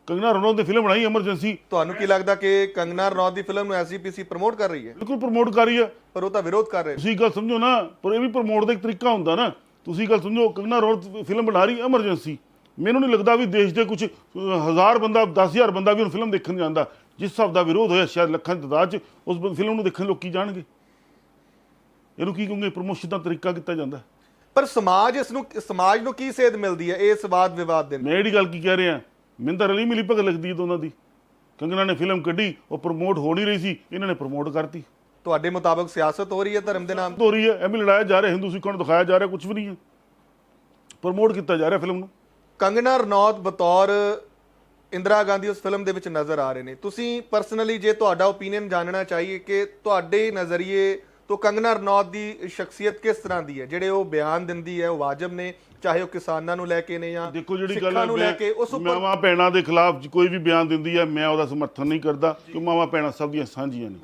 ਕੰਗਨਾ ਰਣੌਤ ਨੇ ਫਿਲਮ ਬਣਾਈ ਐਮਰਜੈਂਸੀ। ਤੁਹਾਨੂੰ ਕੀ ਲੱਗਦਾ ਕਿ ਕੰਗਨਾ ਰਣੌਤ ਦੀ ਫਿਲਮ ਨੂੰ ਐਸਜੀਪੀਸੀ ਪ੍ਰਮੋਟ ਕਰ ਰਹੀ ਹੈ? ਬਿਲਕੁਲ ਪ੍ਰਮੋਟ ਕਰ ਰਹੀ ਹੈ। ਪਰ ਉਹ ਤਾਂ ਵਿਰੋਧ ਕਰ ਰਹੇ। ਤੁਸੀਂ ਗੱਲ ਸਮਝੋ ਨਾ ਪਰ ਇਹ ਵੀ ਪ੍ਰਮੋਟ ਦਾ ਇੱਕ ਤਰੀਕਾ ਹੁੰਦਾ ਨਾ। ਤੁਸੀਂ ਗੱਲ ਸਮਝੋ ਕੰਗਨਾ ਰਣੌਤ ਫਿਲਮ ਬਣਾ ਰਹੀ ਐਮਰਜੈਂਸੀ ਮੈਨੂੰ ਨਹੀਂ ਲੱਗਦਾ ਵੀ ਦੇਸ਼ ਦੇ ਕੁਝ ਹਜ਼ਾਰ ਬੰਦਾ 10000 ਬੰਦਾ ਵੀ ਉਹ ਫਿਲਮ ਦੇਖਣ ਜਾਂਦਾ। ਜਿਸ ਹਿਸਾਬ ਦਾ ਵਿਰੋਧ ਹੋਇਆ ਸ਼ਾਇਦ ਲੱਖਾਂ ਦੀ ਤਾਦਾਦ 'ਚ ਉਸ ਫਿਲਮ ਨੂੰ ਦੇਖਣ ਲੋਕੀ ਜਾਣਗੇ। ਇਹਨੂੰ ਕੀ ਕਹੋਗੇ ਪ੍ਰਮੋਸ਼ਨ ਦਾ ਤਰੀਕਾ ਕੀਤਾ ਜਾਂਦਾ। ਪਰ ਸਮਾਜ ਇਸ ਨੂੰ ਸਮਾਜ ਨੂੰ ਕੀ ਸੇਧ ਮਿਲਦੀ ਹੈ ਇਸ ਵਾਦ ਵਿਵਾਦ ਦੇ ਨਾਲ? ਮੈਂ ਜਿਹੜੀ ਗੱਲ ਕੀ ਕਹਿ ਰਿਹਾ ਤਾਂ ਰਲੀ ਮਿਲੀ ਭਗਤ ਲੱਗਦੀ ਹੈ ਦੋਨਾਂ ਦੀ। ਕੰਗਨਾ ਨੇ ਫਿਲਮ ਕੱਢੀ ਉਹ ਪ੍ਰਮੋਟ ਹੋ ਨਹੀਂ ਰਹੀ ਸੀ ਇਹਨਾਂ ਨੇ ਪ੍ਰਮੋਟ ਕਰਤੀ। ਤੁਹਾਡੇ ਮੁਤਾਬਕ ਸਿਆਸਤ ਹੋ ਰਹੀ ਹੈ ਧਰਮ ਦੇ ਨਾਮ? ਤੇ? ਹੋ ਰਹੀ ਹੈ ਐਵੇਂ ਲੜਾਇਆ ਜਾ ਰਿਹਾ ਹਿੰਦੂ ਸਿੱਖਾਂ ਨੂੰ ਦਿਖਾਇਆ ਜਾ ਰਿਹਾ ਕੁਝ ਵੀ ਨਹੀਂ ਹੈ। ਪ੍ਰਮੋਟ ਕੀਤਾ ਜਾ ਰਿਹਾ ਫਿਲਮ ਨੂੰ। ਕੰਗਨਾ ਰਣੌਤ ਬਤੌਰ ਇੰਦਰਾ ਗਾਂਧੀ ਉਸ ਫਿਲਮ ਦੇ ਵਿੱਚ ਨਜ਼ਰ ਆ ਰਹੇ ਨੇ। ਤੁਸੀਂ ਪਰਸਨਲੀ ਜੇ ਤੁਹਾਡਾ ਓਪੀਨੀਅਨ ਜਾਣਨਾ ਚਾਹੀਏ ਕਿ ਤੁਹਾਡੇ ਨਜ਼ਰੀਏ ਤੋਂ ਕੰਗਨਾ ਰਣੌਤ ਦੀ ਸ਼ਖਸੀਅਤ ਕਿਸ ਤਰ੍ਹਾਂ ਦੀ ਹੈ? ਜਿਹੜੇ ਉਹ ਬਿਆਨ ਦਿੰਦੀ ਹੈ ਉਹ ਵਾਜਬ ਨੇ ਚਾਹੇ ਉਹ ਕਿਸਾਨਾਂ ਨੂੰ ਲੈ ਕੇ ਨੇ ਜਾਂ ਦੇਖੋ ਜਿਹੜੀ ਗੱਲ ਨੂੰ ਲੈ ਕੇ ਉਸ ਉੱਪਰ ਮਾਵਾ ਪੈਣਾ ਦੇ ਖਿਲਾਫ ਕੋਈ ਵੀ ਬਿਆਨ ਦਿੰਦੀ ਹੈ ਮੈਂ ਉਹਦਾ ਸਮਰਥਨ ਨਹੀਂ ਕਰਦਾ ਕਿ ਮਾਵਾ ਪੈਣਾ ਸਭ ਦੀਆਂ ਸਾਂਝੀਆਂ ਨੇ।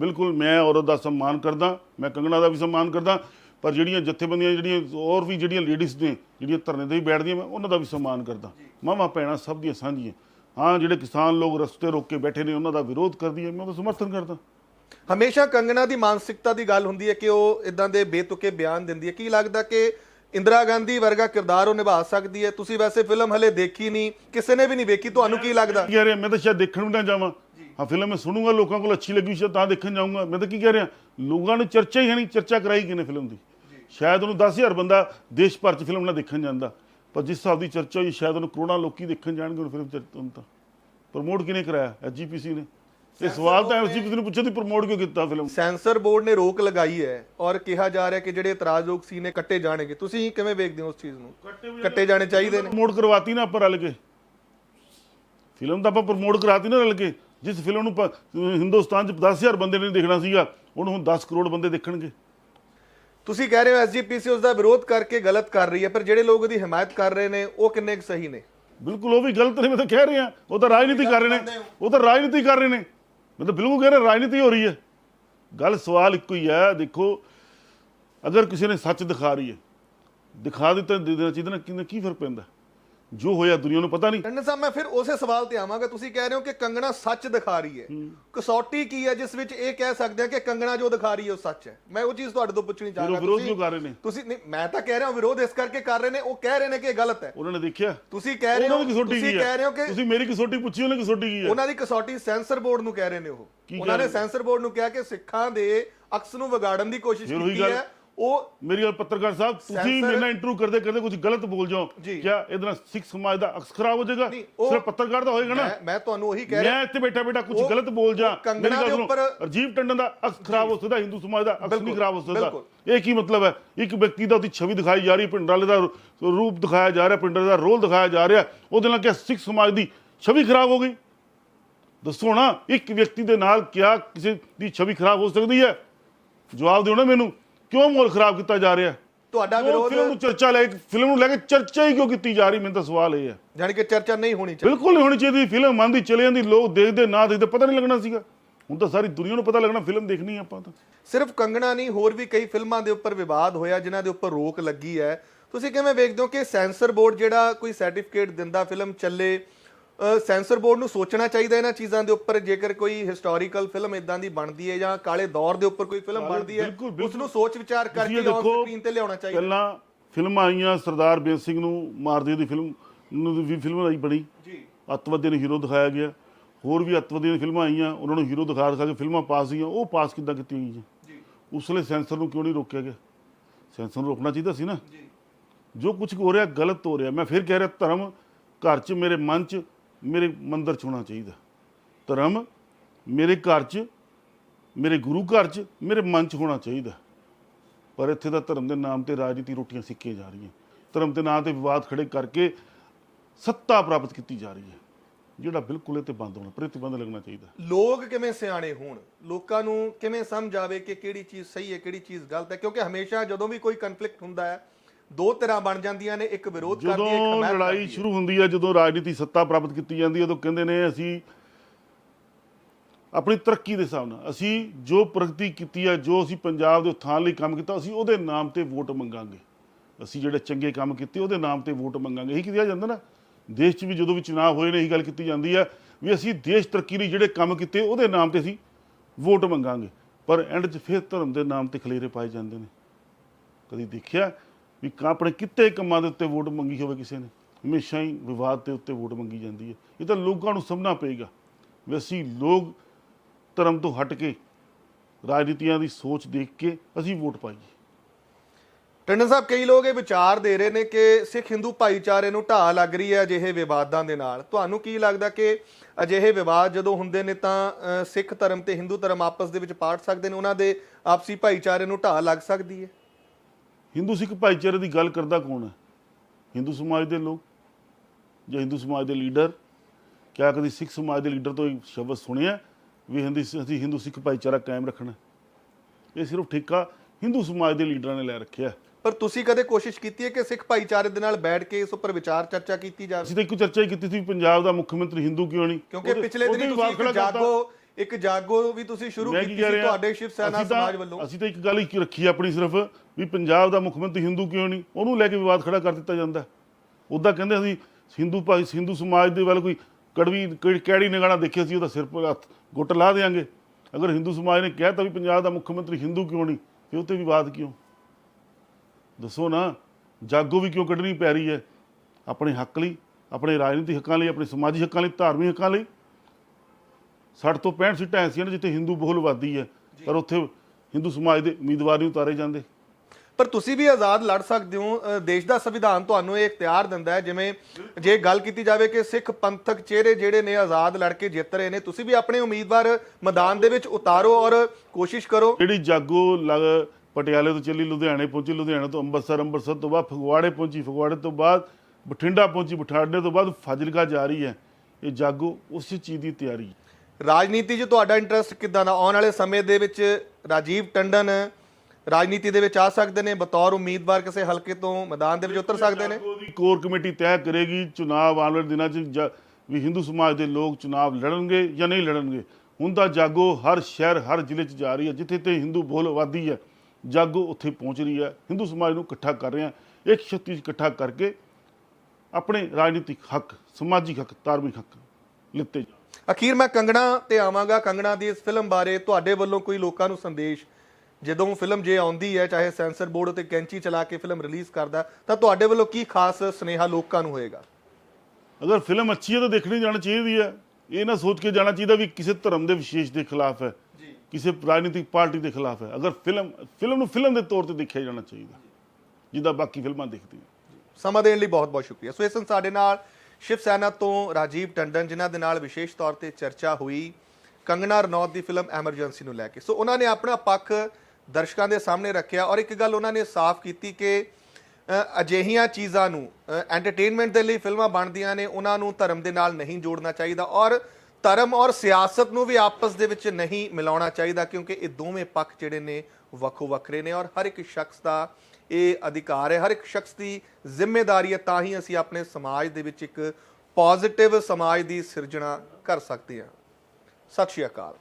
ਬਿਲਕੁਲ ਮੈਂ ਔਰਤ ਦਾ ਸਨਮਾਨ ਕਰਦਾ ਮੈਂ ਕੰਗਣਾ ਦਾ ਵੀ ਸਨਮਾਨ ਕਰਦਾ ਪਰ ਜਿਹੜੀਆਂ ਜਥੇਬੰਦੀਆਂ ਜਿਹੜੀਆਂ ਹੋਰ ਵੀ ਜਿਹੜੀਆਂ ਲੇਡੀਜ਼ ਨੇ ਜਿਹੜੀਆਂ ਧਰਨੇ ਤੇ ਵੀ ਬੈਠਦੀਆਂ ਮੈਂ ਉਹਨਾਂ ਦਾ ਵੀ ਸਨਮਾਨ ਕਰਦਾ। ਮਾਵਾ ਪੈਣਾ ਸਭ ਦੀਆਂ ਸਾਂਝੀਆਂ। ਹਾਂ ਜਿਹੜੇ ਕਿਸਾਨ ਲੋਕ ਰਸਤੇ ਰੋਕ ਕੇ ਬੈਠੇ ਨੇ ਉਹਨਾਂ ਦਾ ਵਿਰੋਧ ਕਰਦੀ ਹੈ ਮੈਂ ਉਹਦਾ ਸਮਰਥਨ ਕਰਦਾ। ਹਮੇਸ਼ਾ ਕੰਗਨਾ ਦੀ ਮਾਨਸਿਕਤਾ ਦੀ ਗੱਲ ਹੁੰਦੀ ਹੈ ਕਿ ਉਹ ਇਦਾਂ ਦੇ ਬੇਤੁਕੇ ਬਿਆਨ ਦਿੰਦੀ ਹੈ। ਕੀ ਲੱਗਦਾ ਕਿ ਇੰਦਰਾ ਗਾਂਧੀ ਵਰਗਾ ਕਿਰਦਾਰ ਉਹ ਨਿਭਾ ਸਕਦੀ ਹੈ? ਤੁਸੀਂ ਵੈਸੇ ਫਿਲਮ ਹਲੇ ਦੇਖੀ ਨਹੀਂ ਕਿਸੇ ਨੇ ਵੀ ਨਹੀਂ ਵੇਖੀ ਤੁਹਾਨੂੰ ਕੀ ਲੱਗਦਾ? ਰਿਹਾ? ਮੈਂ ਤਾਂ ਸ਼ਾਇਦ ਦੇਖਣ ਵੀ ਨਾ ਜਾਵਾਂ। ਹਾਂ ਫਿਲਮ ਮੈਂ ਸੁਣੂਗਾ ਲੋਕਾਂ ਕੋਲ ਅੱਛੀ ਲੱਗੀ ਸ਼ਾਇਦ ਤਾਂ ਦੇਖਣ ਜਾਊਂਗਾ। ਮੈਂ ਤਾਂ ਕੀ ਕਹਿ ਰਿਹਾ ਲੋਕਾਂ ਨੇ ਚਰਚਾ ਹੀ ਹੈ ਨਹੀਂ ਚਰਚਾ ਕਰਾਈ ਕਿਨੇ ਫਿਲਮ ਦੀ? ਸ਼ਾਇਦ ਉਹਨੂੰ 10000 ਬੰਦਾ ਦੇਸ਼ ਭਰ ਚ ਫਿਲਮ ਨਾ ਦੇਖਣ ਜਾਂਦਾ। ਪਰ ਜਿਸ ਹਿਸਾਬ ਦੀ ਚਰਚਾ ਹੋਈ ਸ਼ਾਇਦ ਉਹਨੂੰ ਕਰੋੜਾਂ ਲੋਕੀ ਦੇਖਣ ਜਾਣਗੇ ਉਹ ਫਿਲਮ ਚਰਚਾ ਤਾਂ। ਪ੍ਰਮੋਟ ਕਿਨੇ ਕਰਾਇਆ? ਐਸਜੀਪੀਸੀ ਨੇ। ਇਹ ਸਵਾਲ ਤਾਂ ਐਸਜੀਪੀਸੀ ਨੂੰ ਪੁੱਛੋ ਤੁਸੀਂ ਪ੍ਰਮੋਟ ਕਿਉਂ ਕੀਤਾ ਫਿਲਮ? ਸੈਂਸਰ ਬੋਰਡ ਨੇ ਰੋਕ ਲਗਾਈ ਹੈ ਔਰ ਕਿਹਾ ਜਾ ਰਿਹਾ ਕਿ ਜਿਹੜੇ ਇਤਰਾਜ਼ਯੋਗ ਸੀ ਨੇ ਕੱਟੇ ਜਾਣਗੇ। ਤੁਸੀਂ ਕਿਵੇਂ ਵੇਖਦੇ ਹੋ ਉਸ ਚੀਜ਼ ਨੂੰ? ਕੱਟੇ ਜਾਣੇ ਚਾਹੀਦੇ ਨੇ। ਪ੍ਰਮੋਟ ਕਰਵਾਤੀ ਨਾ ਆਪਾਂ ਰਲ ਕੇ। ਫਿਲਮ ਤਾਂ ਆਪਾਂ ਪ੍ਰਮੋਟ ਕਰਾਤੀ ਨਾ ਰਲ ਕੇ। ਜਿਸ ਫਿਲਮ ਨੂੰ ਪ- ਹਿੰਦੁਸਤਾਨ ਚ 10000 ਬੰਦੇ ਨੇ ਦੇਖਣਾ ਸੀਗਾ ਉਹਨੂੰ ਹੁਣ 10 ਕਰੋੜ ਬੰਦੇ ਦੇਖਣਗੇ। ਤੁਸੀਂ ਕਹਿ ਰਹੇ ਹੋ ਐਸਜੀਪੀਸੀ ਉਸ ਦਾ ਵਿਰੋਧ ਕਰਕੇ ਗਲਤ ਕਰ ਰਹੀ ਹੈ ਪਰ ਜਿਹੜੇ ਲੋਕ ਉਹਦੀ ਹਮਾਇਤ ਕਰ ਰਹੇ ਨੇ ਉਹ ਕਿੰਨੇ ਕੁ ਸਹੀ ਨੇ? ਬਿਲਕੁਲ ਉਹ ਵੀ ਗਲਤ ਨੇ ਮੈਂ ਤਾਂ ਕਹਿ ਰਿਹਾ। ਉਹ ਤਾਂ ਰਾਜਨੀਤੀ ਕਰ ਰਹੇ ਨੇ। ਉਹ ਤਾਂ ਰਾਜਨੀਤੀ ਕਰ ਰਹੇ ਨੇ। ਮੈਂ ਤਾਂ ਬਿਲਕੁਲ ਕਹਿ ਰਿਹਾ ਰਾਜਨੀਤੀ ਹੋ ਰਹੀ ਹੈ। ਗੱਲ ਸਵਾਲ ਇੱਕੋ ਹੀ ਹੈ ਦੇਖੋ ਅਗਰ ਕਿਸੇ ਨੇ ਸੱਚ ਦਿਖਾ ਰਹੀ ਹੈ ਦਿਖਾ ਦਿੱਤਾ ਦੇ ਦੇਣਾ ਚਾਹੀਦਾ ਨਾ ਕਿੰਨਾ ਕੀ ਫ਼ਰਕ ਪੈਂਦਾ? ਜੋ ਹੋਇਆ ਦੁਨੀਆ ਨੂੰ ਪਤਾ ਨਹੀਂ। ਟੰਡਨ ਸਾਹਿਬ ਮੈਂ ਫਿਰ ਉਸੇ ਸਵਾਲ ਤੇ ਆਵਾਂਗਾ। ਤੁਸੀਂ ਕਹਿ ਰਹੇ ਹੋ ਕਿ ਕੰਗਣਾ ਸੱਚ ਦਿਖਾ ਰਹੀ ਹੈ। ਕਸੌਟੀ ਕੀ ਹੈ ਜਿਸ ਵਿੱਚ ਇਹ ਕਹਿ ਸਕਦੇ ਆ ਕਿ ਕੰਗਣਾ ਜੋ ਦਿਖਾ ਰਹੀ ਹੈ ਉਹ ਸੱਚ ਹੈ। ਮੈਂ ਉਹ ਚੀਜ਼ ਤੁਹਾਡੇ ਤੋਂ ਪੁੱਛਣੀ ਚਾਹਾਂਗਾ ਵਿਰੋਧ ਕਿਉਂ ਕਰ ਰਹੇ ਨੇ? ਤੁਸੀਂ ਨਹੀਂ ਮੈਂ ਤਾਂ ਕਹਿ ਰਿਹਾ ਵਿਰੋਧ ਇਸ ਕਰਕੇ ਕਰ ਰਹੇ ਨੇ ਉਹ ਕਹਿ ਰਹੇ ਨੇ ਕਿ ਇਹ ਗਲਤ ਹੈ। ਉਹਨਾਂ ਨੇ ਦੇਖਿਆ? ਤੁਸੀਂ ਕਹਿ ਰਹੇ ਹੋ ਤੁਸੀਂ ਕਹਿ ਰਹੇ ਹੋ ਕਿ ਤੁਸੀਂ ਮੇਰੀ ਕਸੌਟੀ ਪੁੱਛੀ ਉਹਨੇ ਕਸੌਟੀ ਕੀ ਹੈ? ਉਹਨਾਂ ਦੀ ਕਸੌਟੀ ਸੈਂਸਰ ਬੋਰਡ ਨੂੰ ਕਹਿ ਰਹੇ ਨੇ ਉਹ। ਉਹਨਾਂ ਨੇ? ਸੈਂਸਰ ਬੋਰਡ ਨੂੰ ਕਿਹਾ ਕਿ ਸਿੱਖਾਂ ਦੇ ਅਕਸ ਨੂੰ ਵਿਗਾੜਨ ਦੀ ਕੋਸ਼ਿਸ਼ ਕੀਤੀ ਹੈ। ਉਹ ਮੇਰੀ ਗੱਲ ਪੱਤਰਕਾਰ ਸਾਹਿਬ ਤੁਸੀਂ ਮੇਰੇ ਨਾਲ ਇੰਟਰਵਿਊ ਕਰਦੇ ਕਰਦੇ ਕੁਝ ਗਲਤ ਬੋਲ ਜਾਓ। ਕਿਆ ਇਹਦੇ ਨਾਲ ਸਿੱਖ ਸਮਾਜ ਦਾ ਅਕਸ ਖਰਾਬ ਹੋ ਜਾਏਗਾ? ਸਿਰਫ ਪੱਤਰਕਾਰ ਦਾ ਹੋਏਗਾ ਨਾ? ਮੈਂ ਤੁਹਾਨੂੰ ਉਹੀ ਕਹਿ ਰਿਹਾ ਮੈਂ ਇੱਥੇ ਬੈਠਾ ਬੈਠਾ ਕੁਝ ਗਲਤ ਬੋਲ ਜਾ। ਦੇ ਉੱਪਰ- ਰਜੀਵ ਟੰਡਨ ਦਾ ਅਕਸ ਖਰਾਬ ਹੋ ਸਕਦਾ ਹਿੰਦੂ ਸਮਾਜ ਦਾ ਅਕਸ ਨਹੀਂ ਖਰਾਬ ਹੋ ਸਕਦਾ। ਇਹ ਕੀ ਮਤਲਬ ਹੈ? ਇੱਕ ਵਿਅਕਤੀ ਦਾ ਉਹਦੀ ਛਵੀ ਦਿਖਾਈ ਜਾ ਰਹੀ ਪਿੰਡਰਾਲੇ ਦਾ ਰੂਪ ਦਿਖਾਇਆ ਜਾ ਰਿਹਾ ਪਿੰਡਰ ਦਾ ਰੋਲ ਦਿਖਾਇਆ ਜਾ ਰਿਹਾ। ਉਹਦੇ ਨਾਲ ਕਿ ਸਿੱਖ ਸਮਾਜ ਦੀ ਛਵੀ ਖਰਾਬ ਹੋ ਗਈ? ਦੱਸੋ ਨਾ ਇੱਕ ਵਿਅਕਤੀ ਦੇ ਨਾਲ ਕਿਆ ਕਿਸੇ ਦੀ ਛਵੀ ਖਰਾਬ ਹੋ ਸਕਦੀ ਹੈ? ਜਵਾਬ ਦਿਓ ਨਾ ਮੈਨੂੰ। ਕਿਉਂ ਮੋਲ ਖਰਾਬ ਕੀਤਾ ਜਾ ਰਿਹਾ? ਤੁਹਾਡਾ ਵਿਰੋਧ ਫਿਲਮ ਨੂੰ ਚਰਚਾ ਲੈ ਫਿਲਮ ਨੂੰ ਲੈ ਕੇ ਚਰਚਾ ਹੀ ਕਿਉਂ ਕੀਤੀ ਜਾ ਰਹੀ? ਮੈਨੂੰ ਤਾਂ ਸਵਾਲ ਇਹ ਹੈ। ਜਾਣੀ ਕਿ ਚਰਚਾ ਨਹੀਂ ਹੋਣੀ ਚਾਹੀਦੀ। ਬਿਲਕੁਲ ਨਹੀਂ ਹੋਣੀ ਚਾਹੀਦੀ। ਫਿਲਮ ਆਂਦੀ ਚਲੇ ਜਾਂਦੀ ਲੋਕ ਦੇਖਦੇ ਨਾ ਦੇਖਦੇ ਪਤਾ ਨਹੀਂ ਲੱਗਣਾ ਸੀਗਾ। ਹੁਣ ਤਾਂ ਸਾਰੀ ਦੁਨੀਆ ਨੂੰ ਪਤਾ ਲੱਗਣਾ ਫਿਲਮ ਦੇਖਣੀ ਆਪਾਂ ਤਾਂ। ਸਿਰਫ ਕੰਗਣਾ ਨਹੀਂ ਹੋਰ ਵੀ ਕਈ ਫਿਲਮਾਂ ਦੇ ਉੱਪਰ ਵਿਵਾਦ ਹੋਇਆ ਜਿਨ੍ਹਾਂ ਦੇ ਉੱਪਰ ਰੋਕ ਲੱਗੀ ਹੈ। ਤੁਸੀਂ ਕਿਵੇਂ ਵੇਖਦੇ ਹੋ ਕਿ ਸੈਂਸਰ ਬੋਰਡ ਜਿਹੜਾ ਕੋਈ ਸਰਟੀਫਿਕੇਟ ਦਿੰਦਾ ਫਿਲਮ ਚੱਲੇ ਸੈਂਸਰ ਬੋਰਡ ਨੂੰ ਸੋਚਣਾ ਚਾਹੀਦਾ ਇਹਨਾਂ ਚੀਜ਼ਾਂ ਦੇ ਉੱਪਰ ਜੇਕਰ ਕੋਈ ਹਿਸਟੋਰੀਕਲ ਫਿਲਮ ਇਦਾਂ ਦੀ ਬਣਦੀ ਹੈ ਜਾਂ ਕਾਲੇ ਦੌਰ ਦੇ ਉੱਪਰ ਕੋਈ ਫਿਲਮ ਬਣਦੀ ਹੈ। ਉਸ ਨੂੰ ਸੋਚ ਵਿਚਾਰ ਕਰਕੇ ਔਨ ਸਕਰੀਨ ਤੇ ਲਿਆਉਣਾ ਚਾਹੀਦਾ। ਪਹਿਲਾਂ ਫਿਲਮਾਂ ਆਈਆਂ ਸਰਦਾਰ ਬੇਅੰਤ ਸਿੰਘ ਨੂੰ ਮਾਰਦੇ ਦੀ ਫਿਲਮ ਨੂੰ ਵੀ ਫਿਲਮ ਆਈ ਬਣੀ। ਜੀ। ਅੱਤਵਾਦੀਆਂ ਨੂੰ ਹੀਰੋ ਦਿਖਾਇਆ ਗਿਆ। ਹੋਰ ਵੀ ਅੱਤਵਾਦੀਆਂ ਦੀਆਂ ਫਿਲਮਾਂ ਆਈਆਂ ਉਹਨਾਂ ਨੂੰ ਹੀਰੋ ਦਿਖਾ ਦਿਖਾ ਕੇ ਫਿਲਮਾਂ ਪਾਸ ਹੋਈਆਂ ਉਹ ਪਾਸ ਕਿੱਦਾਂ ਕੀਤੀਆਂ ਗਈਆਂ? ਜੀ। ਉਸ ਵੇਲੇ ਸੈਂਸਰ ਨੂੰ ਕਿਉਂ ਨਹੀਂ ਰੋਕਿਆ ਗਿਆ? ਸੈਂਸਰ ਨੂੰ ਰੋਕਣਾ ਚਾਹੀਦਾ ਸੀ ਨਾ। ਜੀ। ਜੋ ਕੁਝ ਹੋ ਰਿਹਾ ਗਲਤ ਹੋ ਰਿਹਾ। ਮੈਂ ਫਿਰ ਕਹਿ ਰਿਹਾ ਧਰਮ ਘਰ 'ਚ ਮੇਰੇ ਮਨ 'ਚ ਮੇਰੇ ਮੰਦਰ 'ਚ ਹੋਣਾ ਚਾਹੀਦਾ। ਧਰਮ ਮੇਰੇ ਘਰ 'ਚ, ਮੇਰੇ ਗੁਰੂ ਘਰ 'ਚ, ਮੇਰੇ ਮਨ 'ਚ ਹੋਣਾ ਚਾਹੀਦਾ। ਪਰ ਇੱਥੇ ਤਾਂ ਧਰਮ ਦੇ ਨਾਮ ਤੇ ਰਾਜਨੀਤੀ ਰੋਟੀਆਂ ਸਿੱਕੀਆਂ ਜਾ ਰਹੀਆਂ। ਧਰਮ ਦੇ ਨਾਂ ਤੇ ਵਿਵਾਦ ਖੜੇ ਕਰਕੇ ਸੱਤਾ ਪ੍ਰਾਪਤ ਕੀਤੀ ਜਾ ਰਹੀ ਹੈ। ਜਿਹੜਾ ਬਿਲਕੁਲ ਇਹ ਤੇ ਬੰਦ ਹੋਣਾ, ਪ੍ਰਤੀਬੰਧ ਲੱਗਣਾ ਚਾਹੀਦਾ। ਲੋਕ ਕਿਵੇਂ ਸਿਆਣੇ ਹੋਣ? ਲੋਕਾਂ ਨੂੰ ਕਿਵੇਂ ਸਮਝ ਆਵੇ ਕਿ ਕਿਹੜੀ ਚੀਜ਼ ਸਹੀ ਹੈ, ਕਿਹੜੀ ਚੀਜ਼ ਗਲਤ ਹੈ? ਕਿਉਂਕਿ ਹਮੇਸ਼ਾ ਜਦੋਂ ਵੀ ਕੋਈ ਕਨਫਲਿਕਟ ਹੁੰਦਾ ਹੈ ਦੋ ਤਰ੍ਹਾਂ ਬਣ ਜਾਂਦੀਆਂ ਨੇ ਇੱਕ ਵਿਰੋਧ ਕਰਦੀ ਹੈ ਇੱਕ ਜਦੋਂ ਹਮਾਇਤ ਲੜਾਈ ਕਰਦੀ ਹੈ। ਸ਼ੁਰੂ ਹੁੰਦੀ ਹੈ ਜਦੋਂ ਰਾਜਨੀਤੀ ਸੱਤਾ ਪ੍ਰਾਪਤ ਕੀਤੀ ਜਾਂਦੀ ਹੈ ਉਦੋਂ ਕਹਿੰਦੇ ਨੇ ਅਸੀਂ ਆਪਣੀ ਤਰੱਕੀ ਦੇ ਹਿਸਾਬ ਨਾਲ ਅਸੀਂ ਜੋ ਪ੍ਰਗਤੀ ਕੀਤੀ ਹੈ ਜੋ ਅਸੀਂ ਪੰਜਾਬ ਦੇ ਉਥਾਨ ਲਈ ਕੰਮ ਕੀਤਾ ਅਸੀਂ ਉਹਦੇ ਨਾਮ ਤੇ ਵੋਟ ਮੰਗਾਂਗੇ। ਅਸੀਂ ਜਿਹੜੇ ਚੰਗੇ ਕੰਮ ਕੀਤੇ ਉਹਦੇ ਨਾਮ ਤੇ ਵੋਟ ਮੰਗਾਂਗੇ। ਇਹੀ ਕਿਹਾ ਜਾਂਦਾ ਨਾ ਦੇਸ਼ 'ਚ ਵੀ ਜਦੋਂ ਵੀ ਚੁਣਾਵ ਹੋਏ ਨੇ ਇਹੀ ਗੱਲ ਕੀਤੀ ਜਾਂਦੀ ਹੈ ਵੀ ਅਸੀਂ ਦੇਸ਼ ਤਰੱਕੀ ਲਈ ਜਿਹੜੇ ਕੰਮ ਕੀਤੇ ਉਹਦੇ ਨਾਮ ਤੇ ਅਸੀਂ ਵੋਟ ਮੰਗਾਂਗੇ। ਪਰ ਐਂਡ 'ਚ ਫਿਰ ਧਰਮ ਦੇ ਨਾਮ ਤੇ ਖਲੇਰੇ ਪਾਏ ਜਾਂਦੇ ਨੇ। ਕਦੀ ਦੇਖਿਆ ਵੀ ਆਪਣੇ ਕਿਤੇ ਕੰਮਾਂ ਦੇ ਉੱਤੇ ਵੋਟ ਮੰਗੀ ਹੋਵੇ ਕਿਸੇ ਨੇ, ਹਮੇਸ਼ਾ ਹੀ ਵਿਵਾਦ ਦੇ ਉੱਤੇ ਵੋਟ ਮੰਗੀ ਜਾਂਦੀ ਹੈ। ਇਹ ਤਾਂ ਲੋਕਾਂ ਨੂੰ ਸਮਝਣਾ ਪਏਗਾ ਵੀ ਅਸੀਂ ਲੋਕ ਧਰਮ ਤੋਂ ਹਟ ਕੇ ਰਾਜਨੀਤੀਆਂ ਦੀ ਸੋਚ ਦੇਖ ਕੇ ਅਸੀਂ ਵੋਟ ਪਾਈਏ। ਟੰਡਨ ਸਾਹਿਬ, ਕਈ ਲੋਕ ਇਹ ਵਿਚਾਰ ਦੇ ਰਹੇ ਨੇ ਕਿ ਸਿੱਖ ਹਿੰਦੂ ਭਾਈਚਾਰੇ ਨੂੰ ਢਾਹ ਲੱਗ ਰਹੀ ਹੈ ਅਜਿਹੇ ਵਿਵਾਦਾਂ ਦੇ ਨਾਲ। ਤੁਹਾਨੂੰ ਕੀ ਲੱਗਦਾ ਕਿ ਅਜਿਹੇ ਵਿਵਾਦ ਜਦੋਂ ਹੁੰਦੇ ਨੇ ਤਾਂ ਸਿੱਖ ਧਰਮ ਤੇ ਹਿੰਦੂ ਧਰਮ ਆਪਸ ਦੇ ਵਿੱਚ ਪਾੜ ਸਕਦੇ ਨੇ? ਉਹਨਾਂ ਦੇ ਆਪਸੀ ਭਾਈਚਾਰੇ ਨੂੰ ਢਾਹ ਲੱਗ ਸਕਦੀ ਹੈ? ਹਿੰਦੂ ਸਿੱਖ ਭਾਈਚਾਰੇ ਦੀ ਗੱਲ ਕਰਦਾ ਕੌਣ ਹੈ? ਹਿੰਦੂ ਸਮਾਜ ਦੇ ਲੋਕ ਜਾਂ ਹਿੰਦੂ ਸਮਾਜ ਦੇ ਲੀਡਰ? ਕਿਆ ਕਦੀ ਸਿੱਖ ਸਮਾਜ ਦੇ ਲੀਡਰ ਤੋਂ ਇਹ ਸ਼ਬਦ ਸੁਣਿਆ ਵੀ ਹਿੰਦੀ ਅਸੀਂ ਹਿੰਦੂ ਸਿੱਖ ਭਾਈਚਾਰਾ ਕਾਇਮ ਰੱਖਣਾ ਇਹ ਸਿਰਫ ਠੇਕਾ ਹਿੰਦੂ ਸਮਾਜ ਦੇ ਲੀਡਰਾਂ ਨੇ ਲੈ ਰੱਖਿਆ ਪਰ ਤੁਸੀਂ ਕਦੇ ਕੋਸ਼ਿਸ਼ ਕੀਤੀ ਹੈ ਕਿ ਸਿੱਖ ਭਾਈਚਾਰੇ ਦੇ ਨਾਲ ਬੈਠ ਕੇ ਇਸ ਉੱਪਰ ਵਿਚਾਰ ਚਰਚਾ ਕੀਤੀ ਜਾਵੇ? ਅਸੀਂ ਤਾਂ ਇੱਕੋ ਚਰਚਾ ਹੀ ਕੀਤੀ ਸੀ ਪੰਜਾਬ ਦਾ ਮੁੱਖ ਮੰਤਰੀ ਹਿੰਦੂ ਕਿਉਂ ਨਹੀਂ? ਕਿਉਂਕਿ ਪਿਛਲੇ ਦਿਨੀ ਤੁਸੀਂ। ਜਾਗੋ ਇੱਕ ਜਾਗੋ ਵੀ ਤੁਸੀਂ ਸ਼ੁਰੂ ਕੀਤੀ ਕਹਿ ਸੀ ਤੁਹਾਡੇ ਸ਼ਿਵ ਸੈਨਾ ਤਾਂ- ਸਮਾਜ ਵੱਲੋਂ। ਅਸੀਂ ਤਾਂ ਇੱਕ ਗੱਲ ਹੀ ਰੱਖੀ ਆਪਣੀ ਸਿਰਫ ਵੀ ਪੰਜਾਬ ਦਾ ਮੁੱਖ ਮੰਤਰੀ ਹਿੰਦੂ ਕਿਉਂ ਨਹੀਂ? ਉਹਨੂੰ ਲੈ ਕੇ ਵਿਵਾਦ ਖੜਾ ਕਰ ਦਿੱਤਾ ਜਾਂਦਾ। ਉਦਾਂ ਕਹਿੰਦੇ ਅਸੀਂ ਹਿੰਦੂ ਭਾਈ ਹਿੰਦੂ ਸਮਾਜ ਦੇ ਵੱਲ ਕੋਈ ਕੜਵੀ ਕਿਹੜੀ- ਨਿਗਾਣਾ ਦੇਖਿਆ ਸੀ ਉਹਦਾ ਸਿਰ ਪਰ ਹੱਥ ਗੁੱਟ ਲਾ ਦੇਾਂਗੇ ਅਗਰ ਹਿੰਦੂ ਸਮਾਜ ਨੇ ਕਹਿਤਾ ਵੀ ਪੰਜਾਬ ਦਾ ਮੁੱਖ ਮੰਤਰੀ ਹਿੰਦੂ ਕਿਉਂ ਨਹੀਂ? ਤੇ ਉਹ ਤੇ ਵਿਵਾਦ ਕਿਉਂ? ਦੱਸੋ ਨਾ ਜਾਗੋ ਵੀ ਕਿਉਂ ਕੱਢਣੀ ਪੈ ਰਹੀ ਹੈ? ਆਪਣੇ ਹੱਕ ਲਈ ਆਪਣੇ ਰਾਜਨੀਤਿਕ ਹੱਕਾਂ ਲਈ ਆਪਣੇ ਸਮਾਜੀ ਹੱਕਾਂ ਲਈ ਧਾਰਮਿਕ ਹੱਕਾਂ ਲਈ? 60 ਤੋਂ 65 ਸੀਟਾਂ ਐਸੀਆਂ ਨੇ ਜਿੱਥੇ ਹਿੰਦੂ ਬਹੁਲ ਆਬਾਦੀ ਹੈ ਪਰ ਉੱਥੇ ਹਿੰਦੂ ਸਮਾਜ ਦੇ ਉਮੀਦਵਾਰ ਨਹੀਂ ਉਤਾਰੇ ਜਾਂਦੇ। ਪਰ ਤੁਸੀਂ ਵੀ ਆਜ਼ਾਦ ਲੜ ਸਕਦੇ ਹੋ ਦੇਸ਼ ਦਾ ਸੰਵਿਧਾਨ ਤੁਹਾਨੂੰ ਇਹ ਇਖਤਿਆਰ ਦਿੰਦਾ ਹੈ ਜਿਵੇਂ ਜੇ ਗੱਲ ਕੀਤੀ ਜਾਵੇ ਕਿ ਸਿੱਖ ਪੰਥਕ ਚਿਹਰੇ ਜਿਹੜੇ ਨੇ ਆਜ਼ਾਦ ਲੜ ਕੇ ਜਿੱਤ ਰਹੇ ਨੇ ਤੁਸੀਂ ਵੀ ਆਪਣੇ ਉਮੀਦਵਾਰ ਮੈਦਾਨ ਦੇ ਵਿੱਚ ਉਤਾਰੋ ਔਰ ਕੋਸ਼ਿਸ਼ ਕਰੋ। ਜਿਹੜੀ ਜਾਗੋ ਲਗ ਪਟਿਆਲੇ ਤੋਂ ਚੱਲੀ ਲੁਧਿਆਣੇ ਪਹੁੰਚੀ ਲੁਧਿਆਣੇ ਤੋਂ ਅੰਮ੍ਰਿਤਸਰ ਅੰਮ੍ਰਿਤਸਰ ਤੋਂ ਬਾਅਦ ਫਗਵਾੜੇ ਪਹੁੰਚੀ ਫਗਵਾੜੇ ਤੋਂ ਬਾਅਦ ਬਠਿੰਡਾ ਪਹੁੰਚੀ ਬਠਿੰਡੇ ਤੋਂ ਬਾਅਦ ਫਾਜ਼ਿਲਕਾ ਜਾ ਰਹੀ ਹੈ। ਇਹ ਜਾਗੋ ਉਸੇ ਚੀਜ਼ ਦੀ ਤਿਆਰੀ ਹੈ। ਰਾਜਨੀਤੀ 'ਚ ਤੁਹਾਡਾ ਇੰਟਰਸਟ ਕਿੱਦਾਂ ਦਾ? ਆਉਣ ਵਾਲੇ ਸਮੇਂ ਦੇ ਵਿੱਚ ਰਾਜੀਵ ਟੰਡਨ ਰਾਜਨੀਤੀ ਦੇ ਵਿੱਚ ਆ ਸਕਦੇ ਨੇ ਬਤੌਰ ਉਮੀਦਵਾਰ ਕਿਸੇ ਹਲਕੇ ਤੋਂ ਮੈਦਾਨ ਦੇ ਵਿੱਚ ਉਤਰ ਸਕਦੇ ਨੇ? ਕੋਰ ਕਮੇਟੀ ਤੈਅ ਕਰੇਗੀ ਚੁਣਾਵ ਆਉਣ ਵਾਲੇ ਦਿਨਾਂ 'ਚ ਜ- ਵੀ ਹਿੰਦੂ ਸਮਾਜ ਦੇ ਲੋਕ ਚੁਣਾਵ ਲੜਨਗੇ ਜਾਂ ਨਹੀਂ ਲੜਨਗੇ। ਹੁਣ ਤਾਂ ਜਾਗੋ ਹਰ ਸ਼ਹਿਰ ਹਰ ਜ਼ਿਲ੍ਹੇ 'ਚ ਜਾ ਰਹੀ ਹੈ ਜਿੱਥੇ ਤੇ ਹਿੰਦੂ ਬਹੁਲ ਆਬਾਦੀ ਹੈ ਜਾਗੋ ਉੱਥੇ ਪਹੁੰਚ ਰਹੀ ਹੈ। ਹਿੰਦੂ ਸਮਾਜ ਨੂੰ ਇਕੱਠਾ ਕਰ ਰਹੇ ਆ ਇੱਕ ਸ਼ਕਤੀ ਇਕੱਠਾ ਕਰਕੇ ਆਪਣੇ ਰਾਜਨੀਤਿਕ ਹੱਕ ਸਮਾਜਿਕ ਹੱਕ ਧਾਰਮਿਕ ਹੱਕ ਲਿੱਤੇ ਜਾਣ। ਅਖੀਰ ਮੈਂ ਕੰਗਣਾ ਤੇ ਆਵਾਂਗਾ। ਕੰਗਣਾ ਦੀ ਇਸ ਫਿਲਮ ਬਾਰੇ ਤੁਹਾਡੇ ਵੱਲੋਂ ਕੋਈ ਲੋਕਾਂ ਨੂੰ ਸੰਦੇਸ਼? ਜਦੋਂ ਫਿਲਮ ਜੇ ਆਉਂਦੀ ਹੈ ਚਾਹੇ ਸੈਂਸਰ ਬੋਰਡ ਉਤੇ ਕੈਂਚੀ ਚਲਾ ਕੇ ਫਿਲਮ ਰਿਲੀਜ਼ ਕਰਦਾ ਤਾਂ ਤੁਹਾਡੇ ਵੱਲੋਂ ਕੀ ਖਾਸ ਸੁਨੇਹਾ ਲੋਕਾਂ ਨੂੰ ਹੋਏਗਾ? ਅਗਰ ਫਿਲਮ ਅੱਛੀ ਹੈ ਤਾਂ ਦੇਖਣੀ ਜਾਣੀ ਚਾਹੀਦੀ ਹੈ। ਇਹ ਨਾ ਸੋਚ ਕੇ ਜਾਣਾ ਚਾਹੀਦਾ ਵੀ ਕਿਸੇ ਧਰਮ ਦੇ ਵਿਸ਼ੇਸ਼ ਦੇ ਖਿਲਾਫ ਹੈ। ਜੀ। ਕਿਸੇ ਰਾਜਨੀਤਿਕ ਪਾਰਟੀ ਦੇ ਖਿਲਾਫ ਹੈ। ਅਗਰ ਫਿਲਮ ਫਿਲਮ ਨੂੰ ਫਿਲਮ ਦੇ ਤੌਰ ਤੇ ਦੇਖਿਆ ਜਾਣਾ ਚਾਹੀਦਾ ਜਿੱਦਾਂ ਬਾਕੀ ਫਿਲਮਾਂ ਦੇਖਦੀਆਂ ਸਮਾਂ ਦੇਣ ਲਈ ਬਹੁਤ ਬਹੁਤ ਸ਼ੁਕਰੀਆ। ਸੋ ਇਸ ਸਾਡੇ ਨਾਲ ਸ਼ਿਵ ਸੈਨਾ ਤੋਂ ਰਾਜੀਵ ਟੰਡਨ, ਜਿਨ੍ਹਾਂ ਦੇ ਨਾਲ ਵਿਸ਼ੇਸ਼ ਤੌਰ ਤੇ ਚਰਚਾ ਹੋਈ ਕੰਗਨਾ ਰਣੌਤ ਦੀ ਫਿਲਮ ਐਮਰਜੈਂਸੀ ਨੂੰ ਲੈ ਕੇ। ਸੋ ਉਹਨਾਂ ਨੇ ਆਪਣਾ ਪੱਖ ਦਰਸ਼ਕਾਂ ਦੇ ਸਾਹਮਣੇ ਰੱਖਿਆ ਔਰ ਇੱਕ ਗੱਲ ਉਹਨਾਂ ਨੇ ਸਾਫ਼ ਕੀਤੀ ਕਿ ਅਜਿਹੀਆਂ ਚੀਜ਼ਾਂ ਨੂੰ ਐਂਟਰਟੇਨਮੈਂਟ ਦੇ ਲਈ ਫਿਲਮਾਂ ਬਣਦੀਆਂ ਨੇ, ਉਹਨਾਂ ਨੂੰ ਧਰਮ ਦੇ ਨਾਲ ਨਹੀਂ ਜੋੜਨਾ ਚਾਹੀਦਾ ਔਰ ਧਰਮ ਔਰ ਸਿਆਸਤ ਨੂੰ ਵੀ ਆਪਸ ਦੇ ਵਿੱਚ ਨਹੀਂ ਮਿਲਾਉਣਾ ਚਾਹੀਦਾ ਕਿਉਂਕਿ ਇਹ ਦੋਵੇਂ ਪੱਖ ਜਿਹੜੇ ਨੇ ਵੱਖੋ ਵੱਖਰੇ ਨੇ ਔਰ ਹਰ ਇੱਕ ਸ਼ਖਸ ਦਾ ਇਹ ਅਧਿਕਾਰ ਹੈ। ਹਰ ਇੱਕ ਸ਼ਖਸ ਦੀ ਜ਼ਿੰਮੇਵਾਰੀ ਹੈ, ਤਾਂ ਹੀ ਅਸੀਂ ਆਪਣੇ ਸਮਾਜ ਦੇ ਵਿੱਚ ਇੱਕ ਪੋਜ਼ਿਟਿਵ ਸਮਾਜ ਦੀ ਸਿਰਜਣਾ ਕਰ ਸਕਦੇ ਹਾਂ। ਸਤਿ ਸ਼੍ਰੀ ਅਕਾਲ।